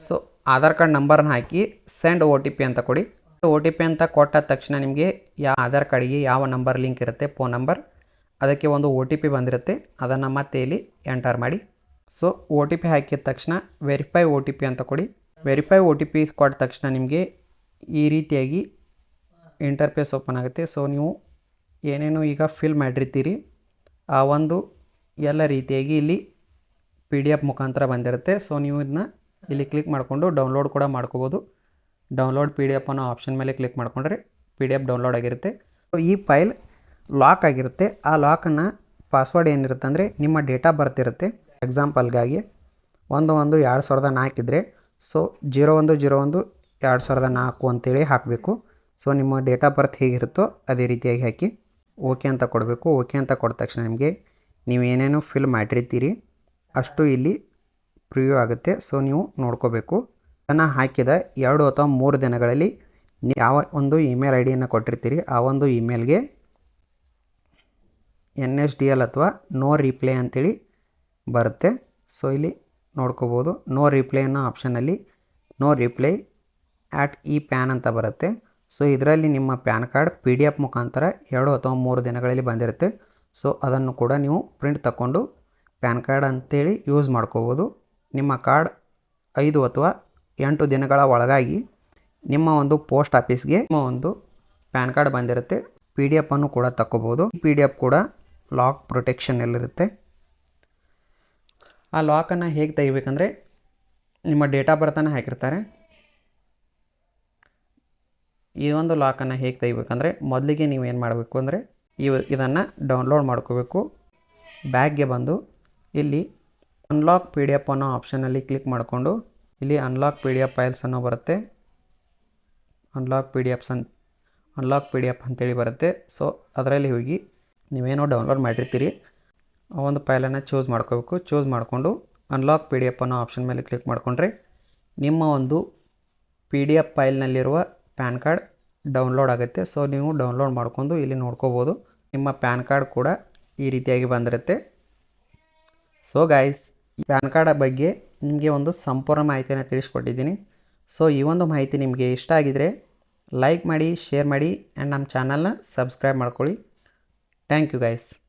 ಸೊ ಆಧಾರ್ ಕಾರ್ಡ್ ನಂಬರ್ನ ಹಾಕಿ ಸೆಂಡ್ ಒ ಟಿ ಪಿ ಅಂತ ಕೊಡಿ. ಒ ಟಿ ಪಿ ಅಂತ ಕೊಟ್ಟಾದ ತಕ್ಷಣ ನಿಮಗೆ ಯಾವ ಆಧಾರ್ ಕಾರ್ಡಿಗೆ ಯಾವ ನಂಬರ್ ಲಿಂಕ್ ಇರುತ್ತೆ ಫೋನ್ ನಂಬರ್ ಅದಕ್ಕೆ ಒಂದು ಒ ಟಿ ಪಿ ಬಂದಿರುತ್ತೆ. ಅದನ್ನು ಮತ್ತೆ ಇಲ್ಲಿ ಎಂಟರ್ ಮಾಡಿ. ಸೊ ಒ ಟಿ ಪಿ ಹಾಕಿದ ತಕ್ಷಣ ವೆರಿಫೈ ಒ ಟಿ ಪಿ ಅಂತ ಕೊಡಿ. ವೆರಿಫೈ ಒ ಟಿ ಪಿ ಕೊಟ್ಟ ತಕ್ಷಣ ನಿಮಗೆ ಈ ರೀತಿಯಾಗಿ ಇಂಟರ್ಫೇಸ್ ಓಪನ್ ಆಗುತ್ತೆ. ಸೊ ನೀವು ಏನೇನು ಈಗ ಫಿಲ್ ಮಾಡಿರ್ತೀರಿ, ಆ ಒಂದು ಎಲ್ಲ ರೀತಿಯಾಗಿ ಇಲ್ಲಿ ಪಿ ಡಿ ಎಫ್ ಮುಖಾಂತರ ಬಂದಿರುತ್ತೆ. ಸೊ ನೀವು ಇದನ್ನ ಇಲ್ಲಿ ಕ್ಲಿಕ್ ಮಾಡಿಕೊಂಡು ಡೌನ್ಲೋಡ್ ಕೂಡ ಮಾಡ್ಕೋಬೋದು. ಡೌನ್ಲೋಡ್ ಪಿ ಡಿ ಎಫ್ ಅನ್ನೋ ಆಪ್ಷನ್ ಮೇಲೆ ಕ್ಲಿಕ್ ಮಾಡಿಕೊಂಡ್ರೆ ಪಿ ಡಿ ಎಫ್ ಡೌನ್ಲೋಡ್ ಆಗಿರುತ್ತೆ. ಸೊ ಈ ಫೈಲ್ ಲಾಕ್ ಆಗಿರುತ್ತೆ. ಆ ಲಾಕನ್ನು ಪಾಸ್ವರ್ಡ್ ಏನಿರುತ್ತೆ ಅಂದರೆ ನಿಮ್ಮ ಡೇಟಾ ಆಫ್ ಬರ್ತ್ ಇರುತ್ತೆ. ಎಕ್ಸಾಂಪಲ್ಗಾಗಿ ಒಂದು ಒಂದು ಎರಡು ಸಾವಿರದ ನಾಲ್ಕಿದ್ರೆ ಸೊ ಜೀರೋ ಒಂದು ಜೀರೋ ಒಂದು, ಎರಡು ಸಾವಿರದ ನಾಲ್ಕು ಅಂತೇಳಿ ಹಾಕಬೇಕು. ಸೊ ನಿಮ್ಮ ಡೇಟ್ ಆಫ್ ಬರ್ತ್ ಹೇಗಿರುತ್ತೋ ಅದೇ ರೀತಿಯಾಗಿ ಹಾಕಿ ಓಕೆ ಅಂತ ಕೊಡಬೇಕು. ಓಕೆ ಅಂತ ಕೊಟ್ಟ ತಕ್ಷಣ ನಿಮಗೆ ನೀವು ಏನೇನು ಫಿಲ್ ಮಾಡಿರ್ತೀರಿ, ಅಷ್ಟು ಇಲ್ಲಿ ಪ್ರಿವ್ಯೂ ಆಗುತ್ತೆ. ಸೊ ನೀವು ನೋಡ್ಕೋಬೇಕು. ಅದನ್ನು ಹಾಕಿದ ಎರಡು ಅಥವಾ ಮೂರು ದಿನಗಳಲ್ಲಿ ಯಾವ ಒಂದು ಇಮೇಲ್ ಐ ಡಿಯನ್ನು ಕೊಟ್ಟಿರ್ತೀರಿ, ಆ ಒಂದು ಇಮೇಲ್ಗೆ ಎನ್ ಎಸ್ ಡಿ ಎಲ್ ಅಥವಾ ನೋ ರಿಪ್ಲೈ ಅಂತೇಳಿ ಬರುತ್ತೆ. ಸೊ ಇಲ್ಲಿ ನೋಡ್ಕೋಬೋದು. ನೋ ರಿಪ್ಲೈ ಅನ್ನೋ ಆಪ್ಷನಲ್ಲಿ no reply at e PAN ಅಂತ ಬರುತ್ತೆ. ಸೊ ಇದರಲ್ಲಿ ನಿಮ್ಮ PAN card P D F ಮುಖಾಂತರ ಎರಡು ಅಥವಾ ಮೂರು ದಿನಗಳಲ್ಲಿ ಬಂದಿರುತ್ತೆ. ಸೊ ಅದನ್ನು ಕೂಡ ನೀವು ಪ್ರಿಂಟ್ ತಗೊಂಡು ಪ್ಯಾನ್ ಕಾರ್ಡ್ ಅಂತೇಳಿ ಯೂಸ್ ಮಾಡ್ಕೋಬೋದು. ನಿಮ್ಮ ಕಾರ್ಡ್ ಐದು ಅಥವಾ ಎಂಟು ದಿನಗಳ ಒಳಗಾಗಿ ನಿಮ್ಮ ಒಂದು ಪೋಸ್ಟ್ ಆಫೀಸ್ಗೆ ನಿಮ್ಮ ಒಂದು ಪ್ಯಾನ್ ಕಾರ್ಡ್ ಬಂದಿರುತ್ತೆ. ಪಿ ಡಿ ಎಫನ್ನು ಕೂಡ ತಗೋಬೋದು ಪಿ ಡಿ ಎಫ್ ಕೂಡ ಲಾಕ್ ಪ್ರೊಟೆಕ್ಷನ್ ಎಲ್ಲಿರುತ್ತೆ? ಆ ಲಾಕನ್ನು ಹೇಗೆ ತೆಗಿಬೇಕಂದ್ರೆ ನಿಮ್ಮ ಡೇಟ್ ಆಫ್ ಹಾಕಿರ್ತಾರೆ. ಈ ಒಂದು ಲಾಕನ್ನು ಹೇಗೆ ತೆಗಿಬೇಕಂದ್ರೆ ಮೊದಲಿಗೆ ನೀವು ಏನು ಮಾಡಬೇಕು ಅಂದರೆ ಇವ ಇದನ್ನು ಡೌನ್ಲೋಡ್ ಮಾಡ್ಕೋಬೇಕು. ಬ್ಯಾಗ್ಗೆ ಬಂದು ಇಲ್ಲಿ ಅನ್ಲಾಕ್ ಪಿ ಡಿ ಎಫ್ ಅನ್ನೋ ಆಪ್ಷನಲ್ಲಿ ಕ್ಲಿಕ್ ಮಾಡಿಕೊಂಡು ಇಲ್ಲಿ unlock P D F files ಅನ್ನೋ ಬರುತ್ತೆ. Unlock P D Fs un unlock P D F ಅಂತೇಳಿ ಬರುತ್ತೆ. ಸೊ ಅದರಲ್ಲಿ ಹೋಗಿ ನೀವೇನೋ ಡೌನ್ಲೋಡ್ ಮಾಡಿರ್ತೀರಿ, ಆ ಒಂದು ಫೈಲನ್ನು ಚೂಸ್ ಮಾಡ್ಕೋಬೇಕು. ಚೂಸ್ ಮಾಡಿಕೊಂಡು ಅನ್ಲಾಕ್ ಪಿ ಡಿ ಎಫ್ ಅನ್ನೋ ಆಪ್ಷನ್ ಮೇಲೆ ಕ್ಲಿಕ್ ಮಾಡಿಕೊಂಡ್ರೆ ನಿಮ್ಮ ಒಂದು ಪಿ ಡಿ ಎಫ್ ಫೈಲ್ನಲ್ಲಿರುವ ಪ್ಯಾನ್ ಕಾರ್ಡ್ ಡೌನ್ಲೋಡ್ ಆಗುತ್ತೆ. ಸೊ ನೀವು ಡೌನ್ಲೋಡ್ ಮಾಡ್ಕೊಂಡು ಇಲ್ಲಿ ನೋಡ್ಕೋಬೋದು. ನಿಮ್ಮ ಪ್ಯಾನ್ ಕಾರ್ಡ್ ಕೂಡ ಈ ರೀತಿಯಾಗಿ ಬಂದಿರುತ್ತೆ. ಸೊ ಗಾಯ್ಸ್ ಪ್ಯಾನ್ ಕಾರ್ಡ್ ಬಗ್ಗೆ ನಿಮಗೆ ಒಂದು ಸಂಪೂರ್ಣ ಮಾಹಿತಿಯನ್ನು ತಿಳಿಸ್ಕೊಟ್ಟಿದ್ದೀನಿ. ಸೊ ಈ ಒಂದು ಮಾಹಿತಿ ನಿಮಗೆ ಇಷ್ಟ ಆಗಿದರೆ ಲೈಕ್ ಮಾಡಿ ಶೇರ್ ಮಾಡಿ ಆ್ಯಂಡ್ ನಮ್ಮ ಚಾನಲ್ನ ಸಬ್ಸ್ಕ್ರೈಬ್ ಮಾಡ್ಕೊಳ್ಳಿ. Thank you guys.